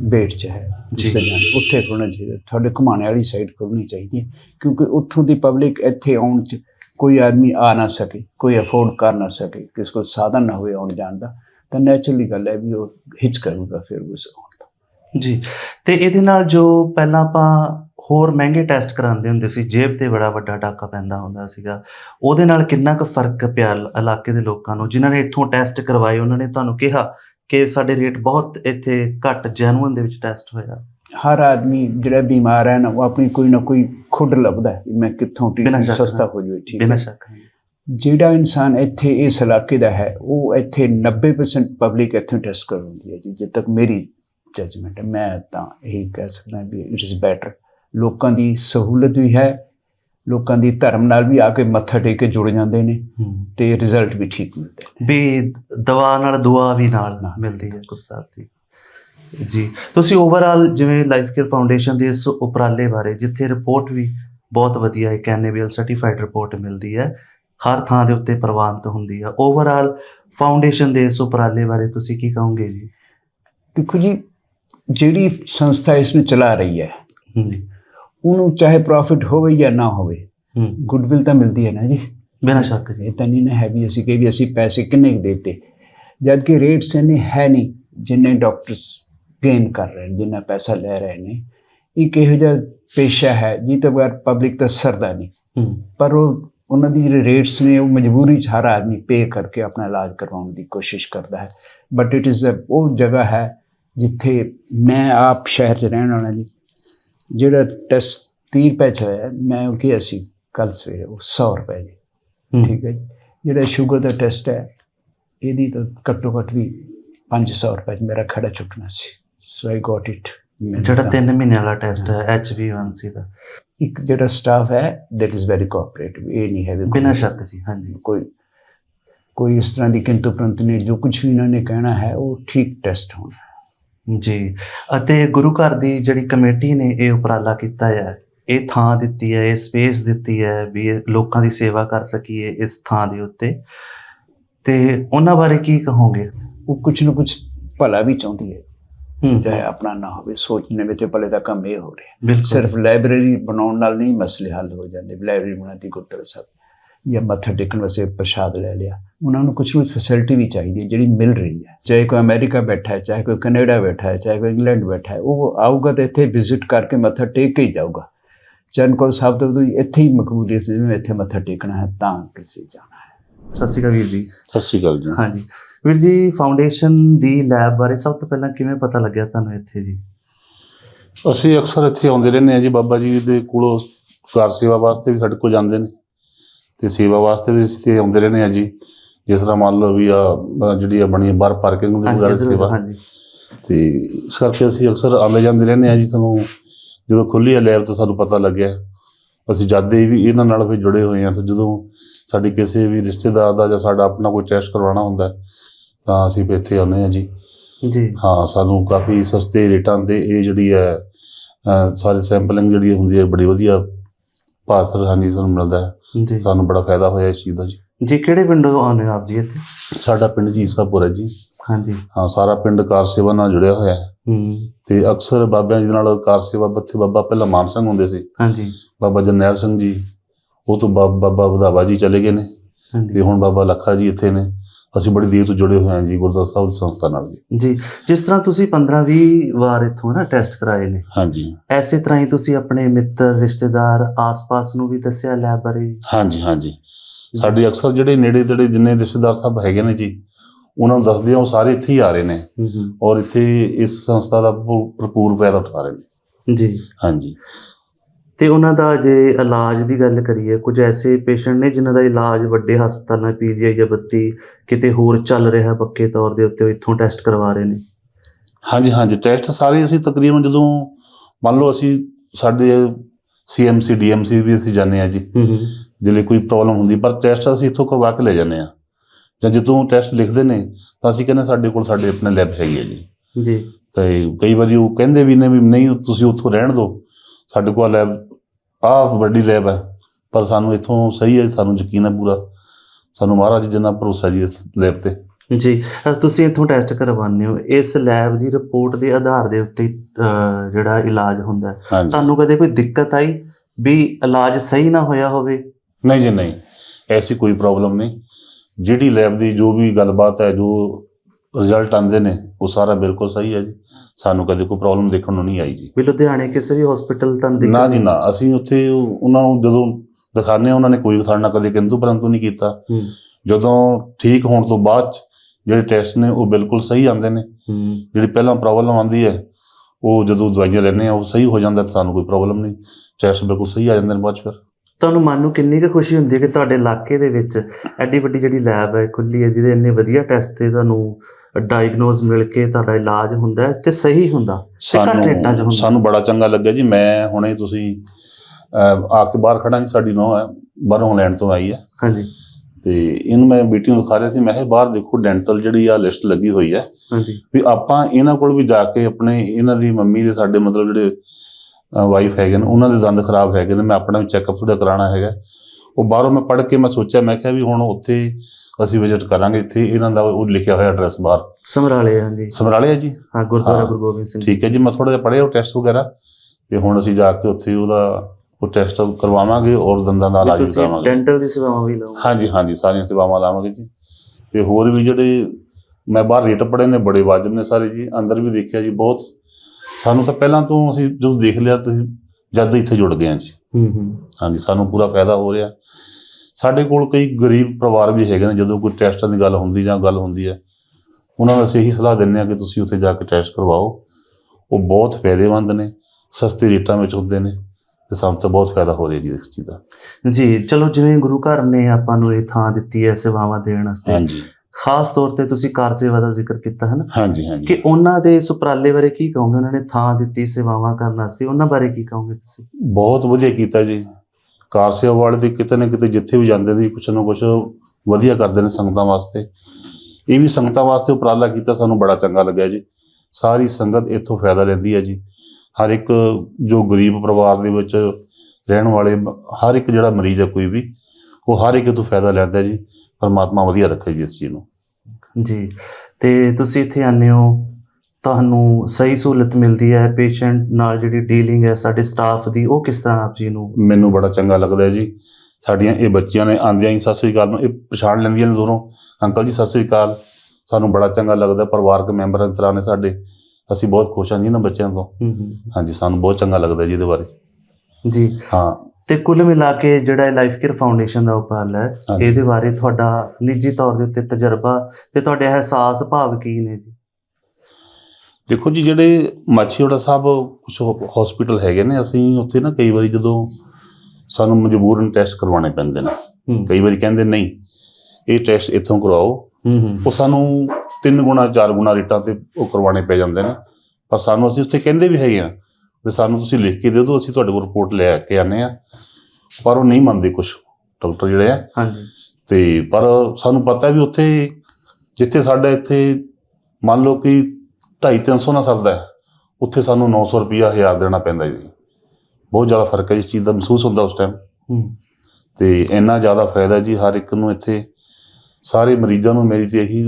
ਬੇਟ ਚ ਹੈ ਜੀ। ਜਿੱਥੇ ਉੱਥੇ ਖੁੱਲਣਾ ਚਾਹੀਦਾ। ਤੁਹਾਡੇ ਘੁਮਾਣੇ ਵਾਲੀ ਸਾਈਡ ਖੁੱਲਣੀ ਚਾਹੀਦੀ ਹੈ ਕਿਉਂਕਿ ਉੱਥੋਂ ਦੀ ਪਬਲਿਕ ਇੱਥੇ ਆਉਣ ਚ ਕੋਈ ਆਦਮੀ ਆ ਨਾ ਸਕੇ, ਕੋਈ ਅਫੋਰਡ ਕਰ ਨਾ ਸਕੇ, ਕਿਸ ਕੋਲ ਸਾਧਨ ਨਾ ਹੋਵੇ ਆਉਣ ਜਾਣ ਦਾ, ਤਾਂ ਨੈਚੁਰਲੀ ਗੱਲ ਹੈ ਵੀ ਉਹ ਹਿਚ ਕਰੂਗਾ ਫਿਰ ਉਸ ਆਉਣ ਦਾ। ਜੀ, ਤੇ ਇਹਦੇ ਨਾਲ ਜੋ ਪਹਿਲਾਂ ਆਪਾਂ ਹੋਰ ਮਹਿੰਗੇ ਟੈਸਟ ਕਰਾਉਂਦੇ ਹੁੰਦੇ ਸੀ, ਜੇਬ ਤੇ ਬੜਾ ਵੱਡਾ ਟਾਕਾ ਪੈਂਦਾ ਹੁੰਦਾ ਸੀਗਾ, ਉਹਦੇ ਨਾਲ ਕਿੰਨਾ ਕੁ ਫ਼ਰਕ ਪਿਆ ਇਲਾਕੇ ਦੇ ਲੋਕਾਂ ਨੂੰ, ਜਿਨ੍ਹਾਂ ਨੇ ਇੱਥੋਂ ਟੈਸਟ ਕਰਵਾਏ, ਉਹਨਾਂ ਨੇ ਤੁਹਾਨੂੰ ਕਿਹਾ ਕਿ ਸਾਡੇ ਰੇਟ ਬਹੁਤ ਇੱਥੇ ਘੱਟ ਜੈਨੂਅਨ ਦੇ ਵਿੱਚ ਟੈਸਟ ਹੋਇਆ? ਹਰ ਆਦਮੀ ਜਿਹੜਾ ਬਿਮਾਰ ਹੈ ਨਾ ਉਹ ਆਪਣੀ ਕੋਈ ਨਾ ਕੋਈ ਖੁੱਡ ਲੱਭਦਾ ਹੈ ਮੈਂ ਕਿੱਥੋਂ ਟ੍ਰੀਟਮੈਂਟ ਸਸਤਾ। ਹੋ ਜਾਵੇ ਠੀਕ ਬਿਨਾਂ ਹੈ। ਸ਼ੱਕ ਜਿਹੜਾ ਇਨਸਾਨ ਇੱਥੇ ਇਸ ਇਲਾਕੇ ਦਾ ਹੈ ਉਹ ਇੱਥੇ 90% ਪਬਲਿਕ ਇੱਥੇ ਟੈਸਟ ਕਰਵਾਉਂਦੀ ਹੈ ਜੀ ਜਦ ਤੱਕ ਮੇਰੀ ਜਜਮੈਂਟ ਹੈ ਮੈਂ ਤਾਂ ਇਹੀ ਕਹਿ ਸਕਦਾ ਵੀ ਇਟ ਇਜ਼ ਬੈਟਰ ਲੋਕਾਂ ਦੀ ਸਹੂਲਤ ਵੀ ਹੈ ਲੋਕਾਂ ਦੀ ਧਰਮ ਨਾਲ ਵੀ ਆ ਕੇ ਮੱਥਾ ਟੇਕ ਕੇ ਜੁੜ ਜਾਂਦੇ ਨੇ ਤੇ ਰਿਜ਼ਲਟ ਵੀ ਠੀਕ ਮਿਲਦੇ ਨੇ। ਵੀ ਦਵਾ ਨਾਲ ਦੁਆ ਵੀ ਨਾਲ ਨਾਲ। ਮਿਲਦੀ ਹੈ ਗੁਰੂ ਸਾਹਿਬ ਦੀ। ਜੀ। ਤੁਸੀਂ ਓਵਰਆਲ ਜਿਵੇਂ ਲਾਈਫ ਕੇਅਰ ਫਾਊਂਡੇਸ਼ਨ ਦੇ ਇਸ ਉਪਰਾਲੇ ਬਾਰੇ ਜਿੱਥੇ ਰਿਪੋਰਟ ਵੀ ਬਹੁਤ ਵਧੀਆ ਹੈ ਕੈਨੇਬੀਅਲ ਸਰਟੀਫਾਈਡ ਰਿਪੋਰਟ ਮਿਲਦੀ ਹੈ ਹਰ ਥਾਂ ਦੇ ਉੱਤੇ ਪ੍ਰਵਾਨਿਤ ਹੁੰਦੀ ਹੈ। ਓਵਰਆਲ ਫਾਊਂਡੇਸ਼ਨ ਦੇ ਇਸ ਉਪਰਾਲੇ ਬਾਰੇ ਤੁਸੀਂ ਕੀ ਕਹੋਗੇ ਜੀ? ਦੇਖੋ ਜੀ ਜਿਹੜੀ ਸੰਸਥਾ ਇਸ ਨੂੰ ਚਲਾ ਰਹੀ ਹੈ ਉਹਨੂੰ ਚਾਹੇ ਪ੍ਰੋਫਿਟ ਹੋਵੇ ਜਾਂ ਨਾ ਹੋਵੇ ਗੁੱਡਵਿਲ ਤਾਂ ਮਿਲਦੀ ਹੈ ਨਾ ਜੀ? ਬਿਨਾਂ ਸ਼ੱਕ ਜੀ। ਇਹ ਤਾਂ ਨਹੀਂ ਨਾ ਹੈ ਵੀ ਅਸੀਂ ਕਹੇ ਵੀ ਅਸੀਂ ਪੈਸੇ ਕਿੰਨੇ ਦੇਤੇ। ਜਦ ਕਿ ਰੇਟਸ ਇੰਨੇ ਹੈ ਨਹੀਂ ਜਿੰਨੇ ਡਾਕਟਰਸ ਗੇਨ ਕਰ ਰਹੇ ਨੇ ਜਿੰਨਾ ਪੈਸਾ ਲੈ ਰਹੇ ਨੇ। ਇਹੋ ਜਿਹਾ ਪੇਸ਼ਾ ਹੈ ਜਿਹ ਤੋਂ ਬਗੈਰ ਪਬਲਿਕ ਤਾਂ ਸਰਦਾ ਨਹੀਂ। ਪਰ ਉਹ ਉਹਨਾਂ ਦੀ ਜਿਹੜੇ ਰੇਟਸ ਨੇ ਉਹ ਮਜਬੂਰੀ 'ਚ ਹਰ ਆਦਮੀ ਪੇ ਕਰਕੇ ਆਪਣਾ ਇਲਾਜ ਕਰਵਾਉਣ ਦੀ ਕੋਸ਼ਿਸ਼ ਕਰਦਾ ਹੈ। ਬਟ ਇਟ ਇਜ਼ ਉਹ ਜਗ੍ਹਾ ਹੈ ਜਿੱਥੇ ਮੈਂ ਆਪ ਸ਼ਹਿਰ 'ਚ ਰਹਿਣ ਵਾਲਾ ਜੀ। ਜਿਹੜਾ ਟੈਸਟ 30 ਰੁਪਏ 'ਚ ਹੋਇਆ ਮੈਂ ਉਹ ਕਿਹਾ ਸੀ ਕੱਲ ਸਵੇਰੇ ਉਹ 100 ਰੁਪਏ ਜੀ। ਠੀਕ ਹੈ ਜੀ। ਜਿਹੜਾ ਸ਼ੂਗਰ ਦਾ ਟੈਸਟ ਹੈ ਇਹਦੀ ਤਾਂ ਘੱਟੋ ਘੱਟ ਵੀ 500 ਰੁਪਏ 'ਚ ਮੇਰਾ ਖੜਾ ਚੁੱਕਣਾ ਸੀ। ਸੋ ਆਈ ਗੋਟ ਇਟ ਜਿਹੜਾ 3 ਮਹੀਨੇ ਵਾਲਾ ਟੈਸਟ ਹੈ HbA1c ਦਾ। ਇੱਕ ਜਿਹੜਾ ਸਟਾਫ ਹੈ that is very cooperative ਇਹ ਨਹੀਂ ਹੈ ਬਿਨਾਂ ਸ਼ੱਕ ਜੀ ਹਾਂਜੀ। ਕੋਈ ਕੋਈ ਇਸ ਤਰ੍ਹਾਂ ਦੀ ਕਿੰਤੂ ਪ੍ਰੰਤੂ ਨਹੀਂ ਜੋ ਕੁਝ ਵੀ ਇਹਨਾਂ ਨੇ ਕਹਿਣਾ ਹੈ ਉਹ ਠੀਕ ਟੈਸਟ ਹੋਣਾ ਜੀ ਅਤੇ ਗੁਰੂ ਘਰ ਦੀ ਜਿਹੜੀ ਕਮੇਟੀ ਨੇ ਇਹ ਉਪਰਾਲਾ ਕੀਤਾ ਹੈ ਇਹ ਥਾਂ ਦਿੱਤੀ ਹੈ ਇਹ ਸਪੇਸ ਦਿੱਤੀ ਹੈ ਵੀ ਲੋਕਾਂ ਦੀ ਸੇਵਾ ਕਰ ਸਕੀਏ ਇਸ ਥਾਂ ਦੇ ਉੱਤੇ। ਤੇ ਉਹਨਾਂ ਬਾਰੇ ਕੀ ਕਹੋਗੇ? ਉਹ ਕੁਝ ਨਾ ਕੁਝ ਭਲਾ ਵੀ ਚਾਹੁੰਦੀ ਹੂੰ। ਚਾਹੇ ਆਪਣਾ ਨਾ ਹੋਵੇ ਸੋਚਣੇ ਵਿੱਚ ਭਲੇ ਦਾ ਕੰਮ ਇਹ ਹੋ ਰਿਹਾ। ਸਿਰਫ ਲਾਇਬ੍ਰੇਰੀ ਬਣਾਉਣ ਨਾਲ ਨਹੀਂ ਮਸਲੇ ਹੱਲ ਹੋ ਜਾਂਦੇ ਲਾਇਬ੍ਰੇਰੀ ਬਣਾਤੀ ਗੁਰਦੁਆਰਾ ਸਾਹਿਬ ਜਾਂ ਮੱਥਾ ਟੇਕਣ ਵਾਸਤੇ ਪ੍ਰਸ਼ਾਦ ਲੈ ਲਿਆ। ਉਹਨਾਂ ਨੂੰ ਕੁਝ ਨਾ ਕੁਝ ਫੈਸਿਲਿਟੀ ਵੀ ਚਾਹੀਦੀ ਹੈ ਜਿਹੜੀ ਮਿਲ ਰਹੀ ਹੈ। ਚਾਹੇ ਕੋਈ ਅਮਰੀਕਾ ਬੈਠਾ ਹੈ ਚਾਹੇ ਕੋਈ ਕੈਨੇਡਾ ਬੈਠਾ ਹੈ ਚਾਹੇ ਕੋਈ ਇੰਗਲੈਂਡ ਬੈਠਾ ਹੈ ਉਹ ਆਊਗਾ ਤੇ ਇੱਥੇ ਵਿਜ਼ਿਟ ਕਰਕੇ ਮੱਥਾ ਟੇਕ ਕੇ ਹੀ ਜਾਊਗਾ। ਚੰਨਕੋਲ ਸਾਹਿਬ ਤੋਂ ਇੱਥੇ ਹੀ ਮਕਬੂਲੀਅਤ ਜਿਵੇਂ ਇੱਥੇ ਮੱਥਾ ਟੇਕਣਾ ਹੈ ਤਾਂ ਕਿਸੇ ਜਾਣਾ ਹੈ। ਸਤਿ ਸ਼੍ਰੀ ਅਕਾਲ ਵੀਰ ਜੀ। ਸਤਿ ਸ਼੍ਰੀ ਅਕਾਲ ਜੀ। ਹਾਂਜੀ। ਵੀਰ ਜੀ ਫਾਊਂਡੇਸ਼ਨ ਦੀ ਲੈਬ ਬਾਰੇ ਸਭ ਤੋਂ ਪਹਿਲਾਂ ਕਿਵੇਂ ਪਤਾ ਲੱਗਿਆ ਤੁਹਾਨੂੰ ਇੱਥੇ ਜੀ? ਅਸੀਂ ਅਕਸਰ ਇੱਥੇ ਆਉਂਦੇ ਰਹਿੰਦੇ ਹਾਂ ਜੀ ਬਾਬਾ ਜੀ ਦੇ ਕੋਲੋਂ ਕਾਰ ਸੇਵਾ ਵਾਸਤੇ ਵੀ ਸਾਡੇ ਕੋਲ ਜਾਂਦੇ ਨੇ ਤੇ ਸੇਵਾ ਵਾਸਤੇ ਵੀ ਅਸੀਂ ਤੇ ਆਉਂਦੇ ਰਹਿੰਦੇ ਹਾਂ ਜੀ। ਜਿਸ ਤਰ੍ਹਾਂ ਮੰਨ ਲਓ ਵੀ ਆ ਜਿਹੜੀ ਆ ਬਣੀ ਆ ਬਾਹਰ ਪਾਰਕਿੰਗ ਦੀ ਵਗੈਰਾ ਸੇਵਾ। ਹਾਂਜੀ। ਤੇ ਇਸ ਕਰਕੇ ਅਸੀਂ ਅਕਸਰ ਆਉਂਦੇ ਜਾਂਦੇ ਰਹਿੰਦੇ ਹਾਂ ਜੀ ਤੁਹਾਨੂੰ ਜਦੋਂ ਖੁੱਲੀ ਆ ਲੈਬ ਤਾਂ ਸਾਨੂੰ ਪਤਾ ਲੱਗਿਆ। ਅਸੀਂ ਜਾਂਦੇ ਵੀ ਇਹਨਾਂ ਨਾਲ ਵੀ ਜੁੜੇ ਹੋਏ ਹਾਂ ਤੇ ਜਦੋਂ ਸਾਡੀ ਕਿਸੇ ਵੀ ਰਿਸ਼ਤੇਦਾਰ ਦਾ ਜਾਂ ਸਾਡਾ ਆਪਣਾ ਕੋਈ ਟੈਸਟ ਕਰਵਾਉਣਾ ਹੁੰਦਾ ਤਾਂ ਅਸੀਂ ਫਿਰ ਇੱਥੇ ਆਉਂਦੇ ਹਾਂ ਜੀ। ਜੀ। ਹਾਂ ਸਾਨੂੰ ਕਾਫੀ ਸਸਤੇ ਰੇਟਾਂ ਤੇ ਇਹ ਜਿਹੜੀ ਹੈ ਅਹ, ਸਾਰੀ ਸੈਂਪਲਿੰਗ ਜਿਹੜੀ ਹੁੰਦੀ ਹੈ ਬੜੀ ਵਧੀਆ ਭਾਸਰ ਹਾਂਜੀ ਸਾਨੂੰ ਮਿਲਦਾ ਹੈ। ਜੀ। ਸਾਨੂੰ ਬੜਾ ਫਾਇਦਾ ਹੋਇਆ ਇਸ ਚੀਜ਼ ਦਾ ਜੀ। ਜੀ ਕਿਹੜੇ ਪਿੰਡੋਂ ਆਉਂਦੇ ਹੋ ਆਪ ਜੀ ਇੱਥੇ? ਸਾਡਾ ਪਿੰਡ ਜੀ ਈਸਾਪੁਰ ਹੈ ਜੀ। ਹਾਂਜੀ। ਹਾਂ ਸਾਰਾ ਪਿੰਡ ਕਾਰ ਸੇਵਾ ਨਾਲ ਜੁੜਿਆ ਹੋਇਆ ਹੈ। ਹੂੰ। ਤੇ ਅਕਸਰ ਬਾਬਿਆਂ ਜੀ ਦੇ ਨਾਲ ਕਾਰ ਸੇਵਾ ਬੱਥੇ ਬਾਬਾ ਪਹਿਲਾਂ ਮਾਨ ਸਿੰਘ ਹੁੰਦੇ ਸੀ। ਹਾਂਜੀ। ਬਾਬਾ ਜਰਨੈਲ ਸਿੰਘ ਜੀ ਉਹ ਤੋਂ ਬਾਬ- ਬਾਬਾ ਵਧਾਵਾ ਜੀ ਚਲੇ ਗਏ ਨੇ। ਤੇ ਹਾਂਜੀ ਹੁਣ ਬਾਬਾ ਲੱਖਾ ਜੀ ਇੱਥੇ ਨੇ। ਅਸੀਂ ਬੜੀ ਦੇਰ ਤੋਂ ਜੁੜੇ ਹੋਏ ਹਾਂ ਜੀ ਗੁਰਦੁਆਰਾ ਸਾਹਿਬ ਦੀ ਸੰਸਥਾ ਨਾਲ ਜੀ। ਜੀ ਜਿਸ ਤਰ੍ਹਾਂ ਤੁਸੀਂ 15-20 ਵਾਰ ਇੱਥੋਂ ਨਾ ਟੈਸਟ ਕਰਾਏ ਨੇ ਹਾਂਜੀ। ਐਸੇ ਤਰ੍ਹਾਂ ਹੀ ਤੁਸੀਂ ਆਪਣੇ ਮਿੱਤਰ ਰਿਸ਼ਤੇਦਾਰ ਆਸ-ਪਾਸ ਨੂੰ ਵੀ ਦੱਸਿਆ ਲੈਬ ਬਾਰੇ? ਹਾਂਜੀ ਹਾਂਜੀ। ਸਾਡੇ ਅਕਸਰ ਜਿਹੜੇ ਨੇੜੇ ਤੇੜੇ ਜਿੰਨੇ ਰਿਸ਼ਤੇਦਾਰ ਸਭ ਹੈਗੇ ਨੇ ਜੀ ਉਹਨਾਂ ਨੂੰ ਦੱਸਦੇ ਆ ਉਹ ਸਾਰੇ ਇੱਥੇ ਹੀ ਆ ਰਹੇ ਨੇ। ਔਰ ਇੱਥੇ ਇਸ ਸੰਸਥਾ ਦਾ ਭਰਪੂ- ਭਰਪੂਰ ਫਾਇਦਾ ਉਠਾ ਰਹੇ ਨੇ। ਜੀ। ਹਾਂਜੀ। ਤੇ ਉਹਨਾਂ ਦਾ ਜੇ ਇਲਾਜ ਦੀ ਗੱਲ ਕਰੀਏ ਕੁਝ ਐਸੇ ਪੇਸ਼ੈਂਟ ਨੇ ਜਿਨ੍ਹਾਂ ਦਾ ਇਲਾਜ ਵੱਡੇ ਹਸਪਤਾਲਾਂ ਪੀਜੀਆਈ ਜਾਂ ਬੱਤੀ ਕਿਤੇ ਹੋਰ ਚੱਲ ਰਿਹਾ ਪੱਕੇ ਤੌਰ ਦੇ ਉੱਤੇ ਉਹ ਇੱਥੋਂ ਟੈਸਟ ਕਰਵਾ ਰਹੇ ਨੇ? ਹਾਂਜੀ ਹਾਂਜੀ ਟੈਸਟ ਸਾਰੇ ਅਸੀਂ ਤਕਰੀਬਨ ਜਦੋਂ ਮੰਨ ਲਓ ਅਸੀਂ ਸਾਡੇ ਸੀਐਮਸੀ ਡੀਐਮਸੀ ਵੀ ਅਸੀਂ ਜਾਂਦੇ ਆ ਜੀ ਹੂੰ ਹੂੰ। ਜਿਹੜੇ ਕੋਈ ਪ੍ਰੋਬਲਮ ਹੁੰਦੀ ਪਰ ਟੈਸਟ ਅਸੀਂ ਇੱਥੋਂ ਕਰਵਾ ਕੇ ਲੈ ਜਾਂਦੇ ਆ ਜਾਂ ਜਦੋਂ ਟੈਸਟ ਲਿਖਦੇ ਨੇ ਤਾਂ ਅਸੀਂ ਕਹਿੰਦੇ ਸਾਡੇ ਕੋਲ ਸਾਡੇ ਆਪਣੇ ਲੈਬ ਹੈਗੀ ਹੈ ਜੀ। ਜੀ। ਤੇ ਕਈ ਵਾਰੀ ਉਹ ਕਹਿੰਦੇ ਵੀ ਨੇ ਵੀ ਨਹੀਂ ਤੁਸੀਂ ਉੱਥੋਂ ਰਹਿਣ ਦਿਓ। ਸਾਡੇ ਕੋਲ ਲੈਬ ਆਹ ਵੱਡੀ ਲੈਬ ਹੈ। ਪਰ ਸਾਨੂੰ ਇੱਥੋਂ ਸਹੀ ਹੈ ਸਾਨੂੰ ਯਕੀਨ ਹੈ ਪੂਰਾ। ਸਾਨੂੰ ਮਹਾਰਾਜ ਜਿੰਨਾ ਭਰੋਸਾ ਜੀ ਇਸ ਲੈਬ ਤੇ। ਜੀ ਤੁਸੀਂ ਇੱਥੋਂ ਟੈਸਟ ਕਰਵਾਉਂਦੇ ਹੋ। ਇਸ ਲੈਬ ਦੀ ਰਿਪੋਰਟ ਦੇ ਆਧਾਰ ਦੇ ਉੱਤੇ ਜਿਹੜਾ ਇਲਾਜ ਹੁੰਦਾ ਤੁਹਾਨੂੰ ਕਦੇ ਕੋਈ ਦਿੱਕਤ ਆਈ ਵੀ ਇਲਾਜ ਸਹੀ ਨਾ ਹੋਇਆ ਹੋਵੇ? ਨਹੀਂ ਜੀ ਨਹੀਂ। ਐਸੀ ਕੋਈ ਪ੍ਰੋਬਲਮ ਨਹੀਂ। ਜਿਹੜੀ ਲੈਬ ਦੀ ਜੋ ਵੀ ਗੱਲਬਾਤ ਹੈ ਜੋ ਰਿਜ਼ਲਟ ਆਉਂਦੇ ਨੇ ਉਹ ਸਾਰਾ ਬਿਲਕੁਲ ਸਹੀ ਹੈ ਜੀ। ਸਾਨੂੰ ਕਦੇ ਕੋਈ ਪ੍ਰੋਬਲਮ ਦੇਖਣ ਨੂੰ ਨਹੀਂ ਆਈ ਜੀ। ਵੀ ਲੁਧਿਆਣੇ ਕਿਸੇ ਵੀ ਹਸਪੀਟਲ ਤੁਹਾਨੂੰ ਦਿੱਕਤ ਨਾ ਜੀ ਨਾ। ਅਸੀਂ ਉੱਥੇ ਉਹ- ਉਹਨਾਂ ਨੂੰ ਜਦੋਂ ਹਾਂ ਉਹਨਾਂ ਨੇ ਕੋਈ ਸਾਡੇ ਕਦੇ ਕਿੰਤੂ ਪਰੰਤੂ ਨਹੀਂ ਕੀਤਾ। ਜਦੋਂ ਠੀਕ ਹੋਣ ਤੋਂ ਬਾਅਦ ਜਿਹੜੇ ਟੈਸਟ ਨੇ ਉਹ ਬਿਲਕੁਲ ਸਹੀ ਆਉਂਦੇ ਨੇ। ਜਿਹੜੀ ਪਹਿਲਾਂ ਪ੍ਰੋਬਲਮ ਆਉਂਦੀ ਹੈ ਉਹ ਜਦੋਂ ਦਵਾਈਆਂ ਲੈਂਦੇ ਆ ਉਹ ਸਹੀ ਹੋ ਜਾਂਦਾ ਤਾਂ ਸਾਨੂੰ ਕੋਈ ਪ੍ਰੋਬਲਮ ਨਹੀਂ। ਟੈਸਟ ਬਿਲਕੁਲ ਸਹੀ ਆ ਜਾਂਦੇ ਨੇ ਬਾਅਦ ਫਿਰ। ਤੁਹਾਨੂੰ ਮਨ ਨੂੰ ਕਿੰਨੀ ਕੁ ਖੁਸ਼ੀ ਹੁੰਦੀ ਹੈ ਕਿ ਤੁਹਾਡੇ ਇਲਾਕੇ ਦੇ ਵਿੱਚ ਐਡੀ ਵੱਡੀ ਜਿਹੜੀ ਲੈਬ ਹੈ ਖੁੱਲੀ ਹੈ ਜਿਹਦੇ ਇੰਨੇ ਵਧੀਆ ਟੈਸਟ ਤੇ ਤੁਹਾਨੂੰ ਡਾਇਗਨੋਸ ਮਿਲ ਕੇ ਤੁਹਾਡਾ ਇਲਾਜ ਹੁੰਦਾ ਤੇ ਸਹੀ ਹੁੰਦਾ ਤੇ ਘੱਟ ਰੇਟਾਂ 'ਚ ਹੁੰਦਾ ਸਾਨੂੰ ਬੜਾ ਚੰਗਾ ਲੱਗਿਆ ਜੀ। ਮੈਂ ਹੁਣੇ ਤੁਸੀਂ ਆ ਕੇ ਬਾਹਰ ਖੜਾ ਜੀ ਸਾਡੀ ਨੋ ਹੈ ਬਾਹਰੋਂ ਇੰਗਲੈਂਡ ਤੋਂ ਆਈ ਹੈ। ਹਾਂਜੀ। ਤੇ ਇਹਨੂੰ ਮੈਂ ਬੀਟੀ ਨੂੰ ਦਿਖਾ ਰਿਹਾ ਸੀ। ਮੈਂ ਕਿਹਾ ਬਾਹਰ ਦੇਖੋ ਡੈਂਟਲ ਜਿਹੜੀ ਆ ਲਿਸਟ ਲੱਗੀ ਹੋਈ ਹੈ। ਹਾਂਜੀ। ਵੀ ਆਪਾਂ ਇਹਨਾਂ ਕੋਲ ਵੀ ਜਾ ਕੇ ਆਪਣੇ ਇਹਨਾਂ ਦੀ ਮੰਮੀ ਦੇ ਸਾਡੇ ਮਤਲਬ ਜਿਹੜੇ ਵਾਈਫ ਹੈਗੇ ਨੇ ਉਹਨਾਂ ਦੇ ਦੰਦ ਖਰਾਬ ਹੈਗੇ ਨੇ ਮੈਂ ਆਪਣਾ ਵੀ ਚੈੱਕਅਪ ਥੋੜਾ ਕਰਾਉਣਾ ਹੈਗਾ। ਉਹ ਬਾਹਰੋਂ ਮੈਂ ਪੜ੍ਹ ਕੇ ਮੈਂ ਸੋਚਿਆ ਮੈਂ ਕਿਹਾ ਵੀ ਹੁਣ ਉੱਥੇ ਅਸੀਂ ਵਿਜ਼ਿਟ ਕਰਾਂਗੇ ਇੱਥੇ ਇਹਨਾਂ ਦਾ ਉਹ ਲਿਖਿਆ ਹੋਇਆ ਐਡਰੈਸ ਬਾਹਰ। ਸਮਰਾਲੇ ਹਾਂਜੀ। ਸਮਰਾਲੇ ਹੈ ਜੀ? ਹਾਂ ਗੁਰਦੁਆਰਾ। ਗੁਰੂ ਗੋਬਿੰਦ ਸਿੰਘ ਠੀਕ ਹੈ ਜੀ ਮੈਂ ਥੋੜਾ ਜਿਹਾ ਪੜ੍ਹਿਆ ਉਹ ਟੈਸਟ ਵਗੈਰਾ ਤੇ ਹੁਣ ਅਸੀਂ ਜਾ ਕੇ ਉੱਥੇ ਉਹਦਾ ਉਹ ਟੈਸਟ ਕਰਵਾਵਾਂਗੇ ਔਰ ਦੰਦਾਂ ਦਾ ਇਲਾਜ ਕਰਾਵਾਂਗੇ। ਡੈਂਟਲ ਦੀ ਸੇਵਾਵਾਂ ਵੀ ਲਓ ਹਾਂਜੀ ਹਾਂਜੀ ਸਾਰੀਆਂ ਸੇਵਾਵਾਂ ਲਾਵਾਂਗੇ ਜੀ। ਤੇ ਹੋਰ ਵੀ ਜਿਹੜੇ ਮੈਂ ਬਾਹਰ ਰੇਟ ਪੜੇ ਨੇ ਬੜੇ ਵਾਜਬ ਨੇ ਸਾਰੇ ਜੀ ਅੰਦਰ ਵੀ ਦੇਖਿਆ ਜੀ ਬਹੁਤ। ਸਾਨੂੰ ਤਾਂ ਪਹਿਲਾਂ ਤੋਂ ਅਸੀਂ ਜਦੋਂ ਦੇਖ ਲਿਆ ਤੁਸੀਂ ਜਦ ਇੱਥੇ ਜੁੜ ਗਏ ਹਾਂ ਜੀ। ਹੂੰ ਹੂੰ। ਹਾਂਜੀ ਸਾਨੂੰ ਪੂਰਾ ਫਾਇਦਾ ਹੋ ਰਿਹਾ। ਸਾਡੇ ਕੋਲ ਕਈ ਗਰੀਬ ਪਰਿਵਾਰ ਵੀ ਹੈਗੇ ਨੇ ਜਦੋਂ ਕੋਈ ਟੈਸਟਾਂ ਦੀ ਗੱਲ ਹੁੰਦੀ ਜਾਂ ਗੱਲ ਹੁੰਦੀ ਹੈ ਉਹਨਾਂ ਨੂੰ ਅਸੀਂ ਇਹੀ ਸਲਾਹ ਦਿੰਦੇ ਹਾਂ ਕਿ ਤੁਸੀਂ ਉੱਥੇ ਜਾ ਕੇ ਟੈਸਟ ਕਰਵਾਓ। ਉਹ ਬਹੁਤ ਫਾਇਦੇਮੰਦ ਨੇ ਸਸਤੇ ਰੇਟਾਂ ਵਿੱਚ ਹੁੰਦੇ ਨੇ ਤੇ ਸਾਨੂੰ ਤਾਂ ਬਹੁਤ ਫਾਇਦਾ ਹੋ ਰਿਹਾ ਜੀ ਇਸ ਚੀਜ਼ ਦਾ। ਜੀ ਚਲੋ ਜਿਵੇਂ ਗੁਰੂ ਘਰ ਨੇ ਆਪਾਂ ਨੂੰ ਇਹ ਥਾਂ ਦਿੱਤੀ ਹੈ ਸੇਵਾਵਾਂ ਦੇਣ ਵਾਸਤੇ। ਹਾਂਜੀ। ਖਾਸ ਤੌਰ ਤੇ ਤੁਸੀਂ ਕਾਰ ਸੇਵਾ ਦਾ ਜ਼ਿਕਰ ਕੀਤਾ ਹੈ ਨਾ? ਹਾਂਜੀ ਹਾਂਜੀ। ਕਿ ਉਹਨਾਂ ਦੇ ਸੁਪਰਾਲੇ ਬਾਰੇ ਕੀ ਕਹੋਗੇ? ਉਹਨਾਂ ਨੇ ਥਾਂ ਦਿੱਤੀ ਸੇਵਾਵਾਂ ਕਰਨ ਵਾਸਤੇ ਉਹਨਾਂ ਬਾਰੇ ਕੀ ਕਹੋਗੇ ਤੁਸੀਂ? ਬਹੁਤ ਵਧੀਆ ਕੀਤਾ ਜੀ। ਕਾਰ ਸੇਵਾ ਵਾਲੇ ਦੇ ਕਿਤੇ ਨਾ ਕਿਤੇ ਜਿੱਥੇ ਵੀ ਜਾਂਦੇ ਨੇ, ਕੁਛ ਨਾ ਕੁਛ ਵਧੀਆ ਕਰਦੇ ਨੇ ਸੰਗਤਾਂ ਵਾਸਤੇ। ਇਹ ਵੀ ਸੰਗਤਾਂ ਵਾਸਤੇ ਉਪਰਾਲਾ ਕੀਤਾ, ਸਾਨੂੰ ਬੜਾ ਚੰਗਾ ਲੱਗਿਆ ਜੀ। ਸਾਰੀ ਸੰਗਤ ਇੱਥੋਂ ਫਾਇਦਾ ਲੈਂਦੀ ਹੈ ਜੀ। ਹਰ ਇੱਕ ਜੋ ਗਰੀਬ ਪਰਿਵਾਰ ਦੇ ਵਿੱਚ ਰਹਿਣ ਵਾਲੇ, ਹਰ ਇੱਕ ਜਿਹੜਾ ਮਰੀਜ਼ ਹੈ ਕੋਈ ਵੀ, ਉਹ ਹਰ ਇੱਕ ਤੋਂ ਫਾਇਦਾ ਲੈਂਦਾ ਜੀ। ਪਰਮਾਤਮਾ ਵਧੀਆ ਰੱਖੇ ਜੀ ਇਸ ਚੀਜ਼ ਨੂੰ। ਜੀ। ਤੇ ਤੁਸੀਂ ਇੱਥੇ ਆਨੇ ਹੋ ਤੁਹਾਨੂੰ ਸਹੀ ਸਹੂਲਤ ਮਿਲਦੀ ਹੈ ਪੇਸ਼ੈਂਟ ਨਾਲ ਜਿਹੜੀ ਡੀਲਿੰਗ ਹੈ ਸਾਡੇ ਸਟਾਫ ਦੀ ਉਹ ਕਿਸ ਤਰ੍ਹਾਂ ਆਪ ਜੀ ਨੂੰ? ਮੈਨੂੰ ਬੜਾ ਚੰਗਾ ਲੱਗਦਾ ਹੈ ਜੀ। ਸਾਡੀਆਂ ਇਹ ਬੱਚੀਆਂ ਨੇ ਆਂਦਿਆਂ ਹੀ ਸਤਿ ਸ੍ਰੀ ਅਕਾਲ। ਨੂੰ ਇਹ ਪਛਾਣ ਲੈਂਦੀਆਂ ਨੇ ਦੋਨੋਂ ਅੰਕਲ ਜੀ ਸਤਿ ਸ੍ਰੀ ਅਕਾਲ। ਸਾਨੂੰ ਬੜਾ ਚੰਗਾ ਲੱਗਦਾ ਪਰਿਵਾਰਕ ਮੈਂਬਰਾਂ ਦੀ ਤਰ੍ਹਾਂ ਨੇ ਸਾਡੇ। ਅਸੀਂ ਬਹੁਤ ਖੁਸ਼ ਹਾਂ ਜੀ ਇਹਨਾਂ ਬੱਚਿਆਂ ਤੋਂ। ਹਾਂਜੀ ਸਾਨੂੰ ਬਹੁਤ ਚੰਗਾ ਲੱਗਦਾ ਜੀ ਇਹਦੇ ਬਾਰੇ। ਜੀ। ਹਾਂ। ਤੇ ਕੁੱਲ ਮਿਲਾ ਕੇ ਜਿਹੜਾ ਲਾਈਫ ਕੇਅਰ ਫਾਊਂਡੇਸ਼ਨ ਦਾ ਉਪਰਾਲਾ ਹੈ। ਇਹਦੇ ਬਾਰੇ ਤੁਹਾਡਾ ਨਿੱਜੀ ਤੌਰ ਦੇ ਉੱਤੇ ਤਜਰਬਾ ਤੇ ਤੁਹਾਡੇ ਅਹਿਸਾਸ ਭਾਵ ਕੀ ਨੇ ਜੀ? ਦੇਖੋ ਜੀ ਜਿਹੜੇ ਮਾਛੀਵਾੜਾ ਸਾਹਿਬ ਕੁਝ ਹਸਪੀਟਲ ਹੈਗੇ ਨੇ ਅਸੀਂ ਉੱਥੇ ਨਾ ਕਈ ਵਾਰੀ ਜਦੋਂ ਸਾਨੂੰ ਮਜਬੂਰਨ ਟੈਸਟ ਕਰਵਾਉਣੇ ਪੈਂਦੇ ਨੇ ਕਈ ਵਾਰੀ ਕਹਿੰਦੇ ਨਹੀਂ ਇਹ ਟੈਸਟ ਇੱਥੋਂ ਹੂੰ ਉਹ ਸਾਨੂੰ ਤਿੰਨ ਗੁਣਾ ਚਾਰ ਗੁਣਾ ਰੇਟਾਂ ਤੇ ਉਹ ਕਰਵਾਉਣੇ ਪੈ ਜਾਂਦੇ ਨੇ। ਪਰ ਸਾਨੂੰ ਅਸੀਂ ਉੱਥੇ ਕਹਿੰਦੇ ਵੀ ਹੈਗੇ ਆ ਵੀ ਸਾਨੂੰ ਤੁਸੀਂ ਲਿਖ ਕੇ ਦੇ ਦਿਓ ਅਸੀਂ ਤੁਹਾਡੇ ਕੋਲ ਰਿਪੋਰਟ ਲੈ ਕੇ ਆਨੇ ਆ ਪਰ ਉਹ ਨਹੀਂ ਮੰਨਦੇ ਕੁਝ ਡਾਕਟਰ ਜਿਹੜੇ ਆ। ਹਾਂਜੀ। ਤੇ ਪਰ ਸਾਨੂੰ ਪਤਾ ਵੀ ਉੱਥੇ ਜਿੱਥੇ ਸਾਡਾ ਇੱਥੇ ਮੰਨ ਲਓ ਕਿ 250 300 ਨਾ ਸਰਦਾ ਹੈ, ਉੱਥੇ ਸਾਨੂੰ 900 ਰੁਪਿਆ 1000 ਦੇਣਾ ਪੈਂਦਾ ਜੀ। ਬਹੁਤ ਜ਼ਿਆਦਾ ਫ਼ਰਕ ਹੈ ਇਸ ਚੀਜ਼ ਦਾ ਮਹਿਸੂਸ ਹੁੰਦਾ ਉਸ ਟਾਈਮ ਤੇ ਇੰਨਾ ਜ਼ਿਆਦਾ ਫਾਇਦਾ ਜੀ ਹਰ ਇੱਕ ਨੂੰ ਇੱਥੇ। ਸਾਰੇ ਮਰੀਜ਼ਾਂ ਨੂੰ ਮੇਰੀ ਤੇ ਇਹੀ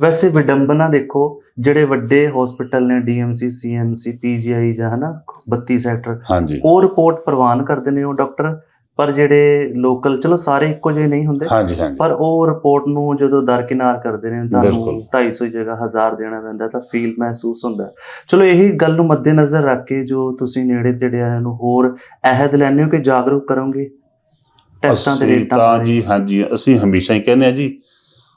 ਵੈਸੇ ਵਿਡੰਬਨਾ ਦੇਖੋ ਜਿਹੜੇ ਵੱਡੇ ਹਸਪੀਟਲ ਨੇ ਡੀਐਮਸੀ ਸੀਐਮਸੀ ਪੀਜੀਆਈ ਜਾਂ ਹਨਾ 32 ਸੈਕਟਰ ਉਹ ਰਿਪੋਰਟ ਪ੍ਰਵਾਨ ਕਰਦੇ ਨੇ ਉਹ ਡਾਕਟਰ ਪਰ ਜਿਹੜੇ ਲੋਕਲ ਚਲੋ ਸਾਰੇ ਇੱਕੋ ਜਿਹੇ ਨਹੀਂ ਹੁੰਦੇ ਹਾਂਜੀ ਹਾਂਜੀ। ਪਰ ਉਹ ਰਿਪੋਰਟ ਨੂੰ ਜਦੋਂ ਦਰਕਿਨਾਰ ਕਰਦੇ ਨੇ ਤੁਹਾਨੂੰ ਬਿਲਕੁਲ। 250 ਦੀ ਜਗ੍ਹਾ 1000 ਦੇਣਾ ਪੈਂਦਾ ਤਾਂ ਫੀਲ ਮਹਿਸੂਸ ਹੁੰਦਾ। ਚਲੋ ਇਹੀ ਗੱਲ ਨੂੰ ਮੱਦੇਨਜ਼ਰ ਰੱਖ ਕੇ ਜੋ ਤੁਸੀਂ ਨੇੜੇ ਤੇੜੇ ਵਾਲਿਆਂ ਨੂੰ ਹੋਰ ਅਹਿਦ ਲੈਣੇ ਹੋ ਕਿ ਜਾਗਰੂਕ ਕਰੋਗੇ? ਟੈਸਟਾਂ ਦੇ ਰੇਟਾਂ ਤਾਂ ਜੀ ਹਾਂਜੀ ਅਸੀਂ ਹਮੇਸ਼ਾ ਹੀ ਕਹਿੰਦੇ ਆ ਜੀ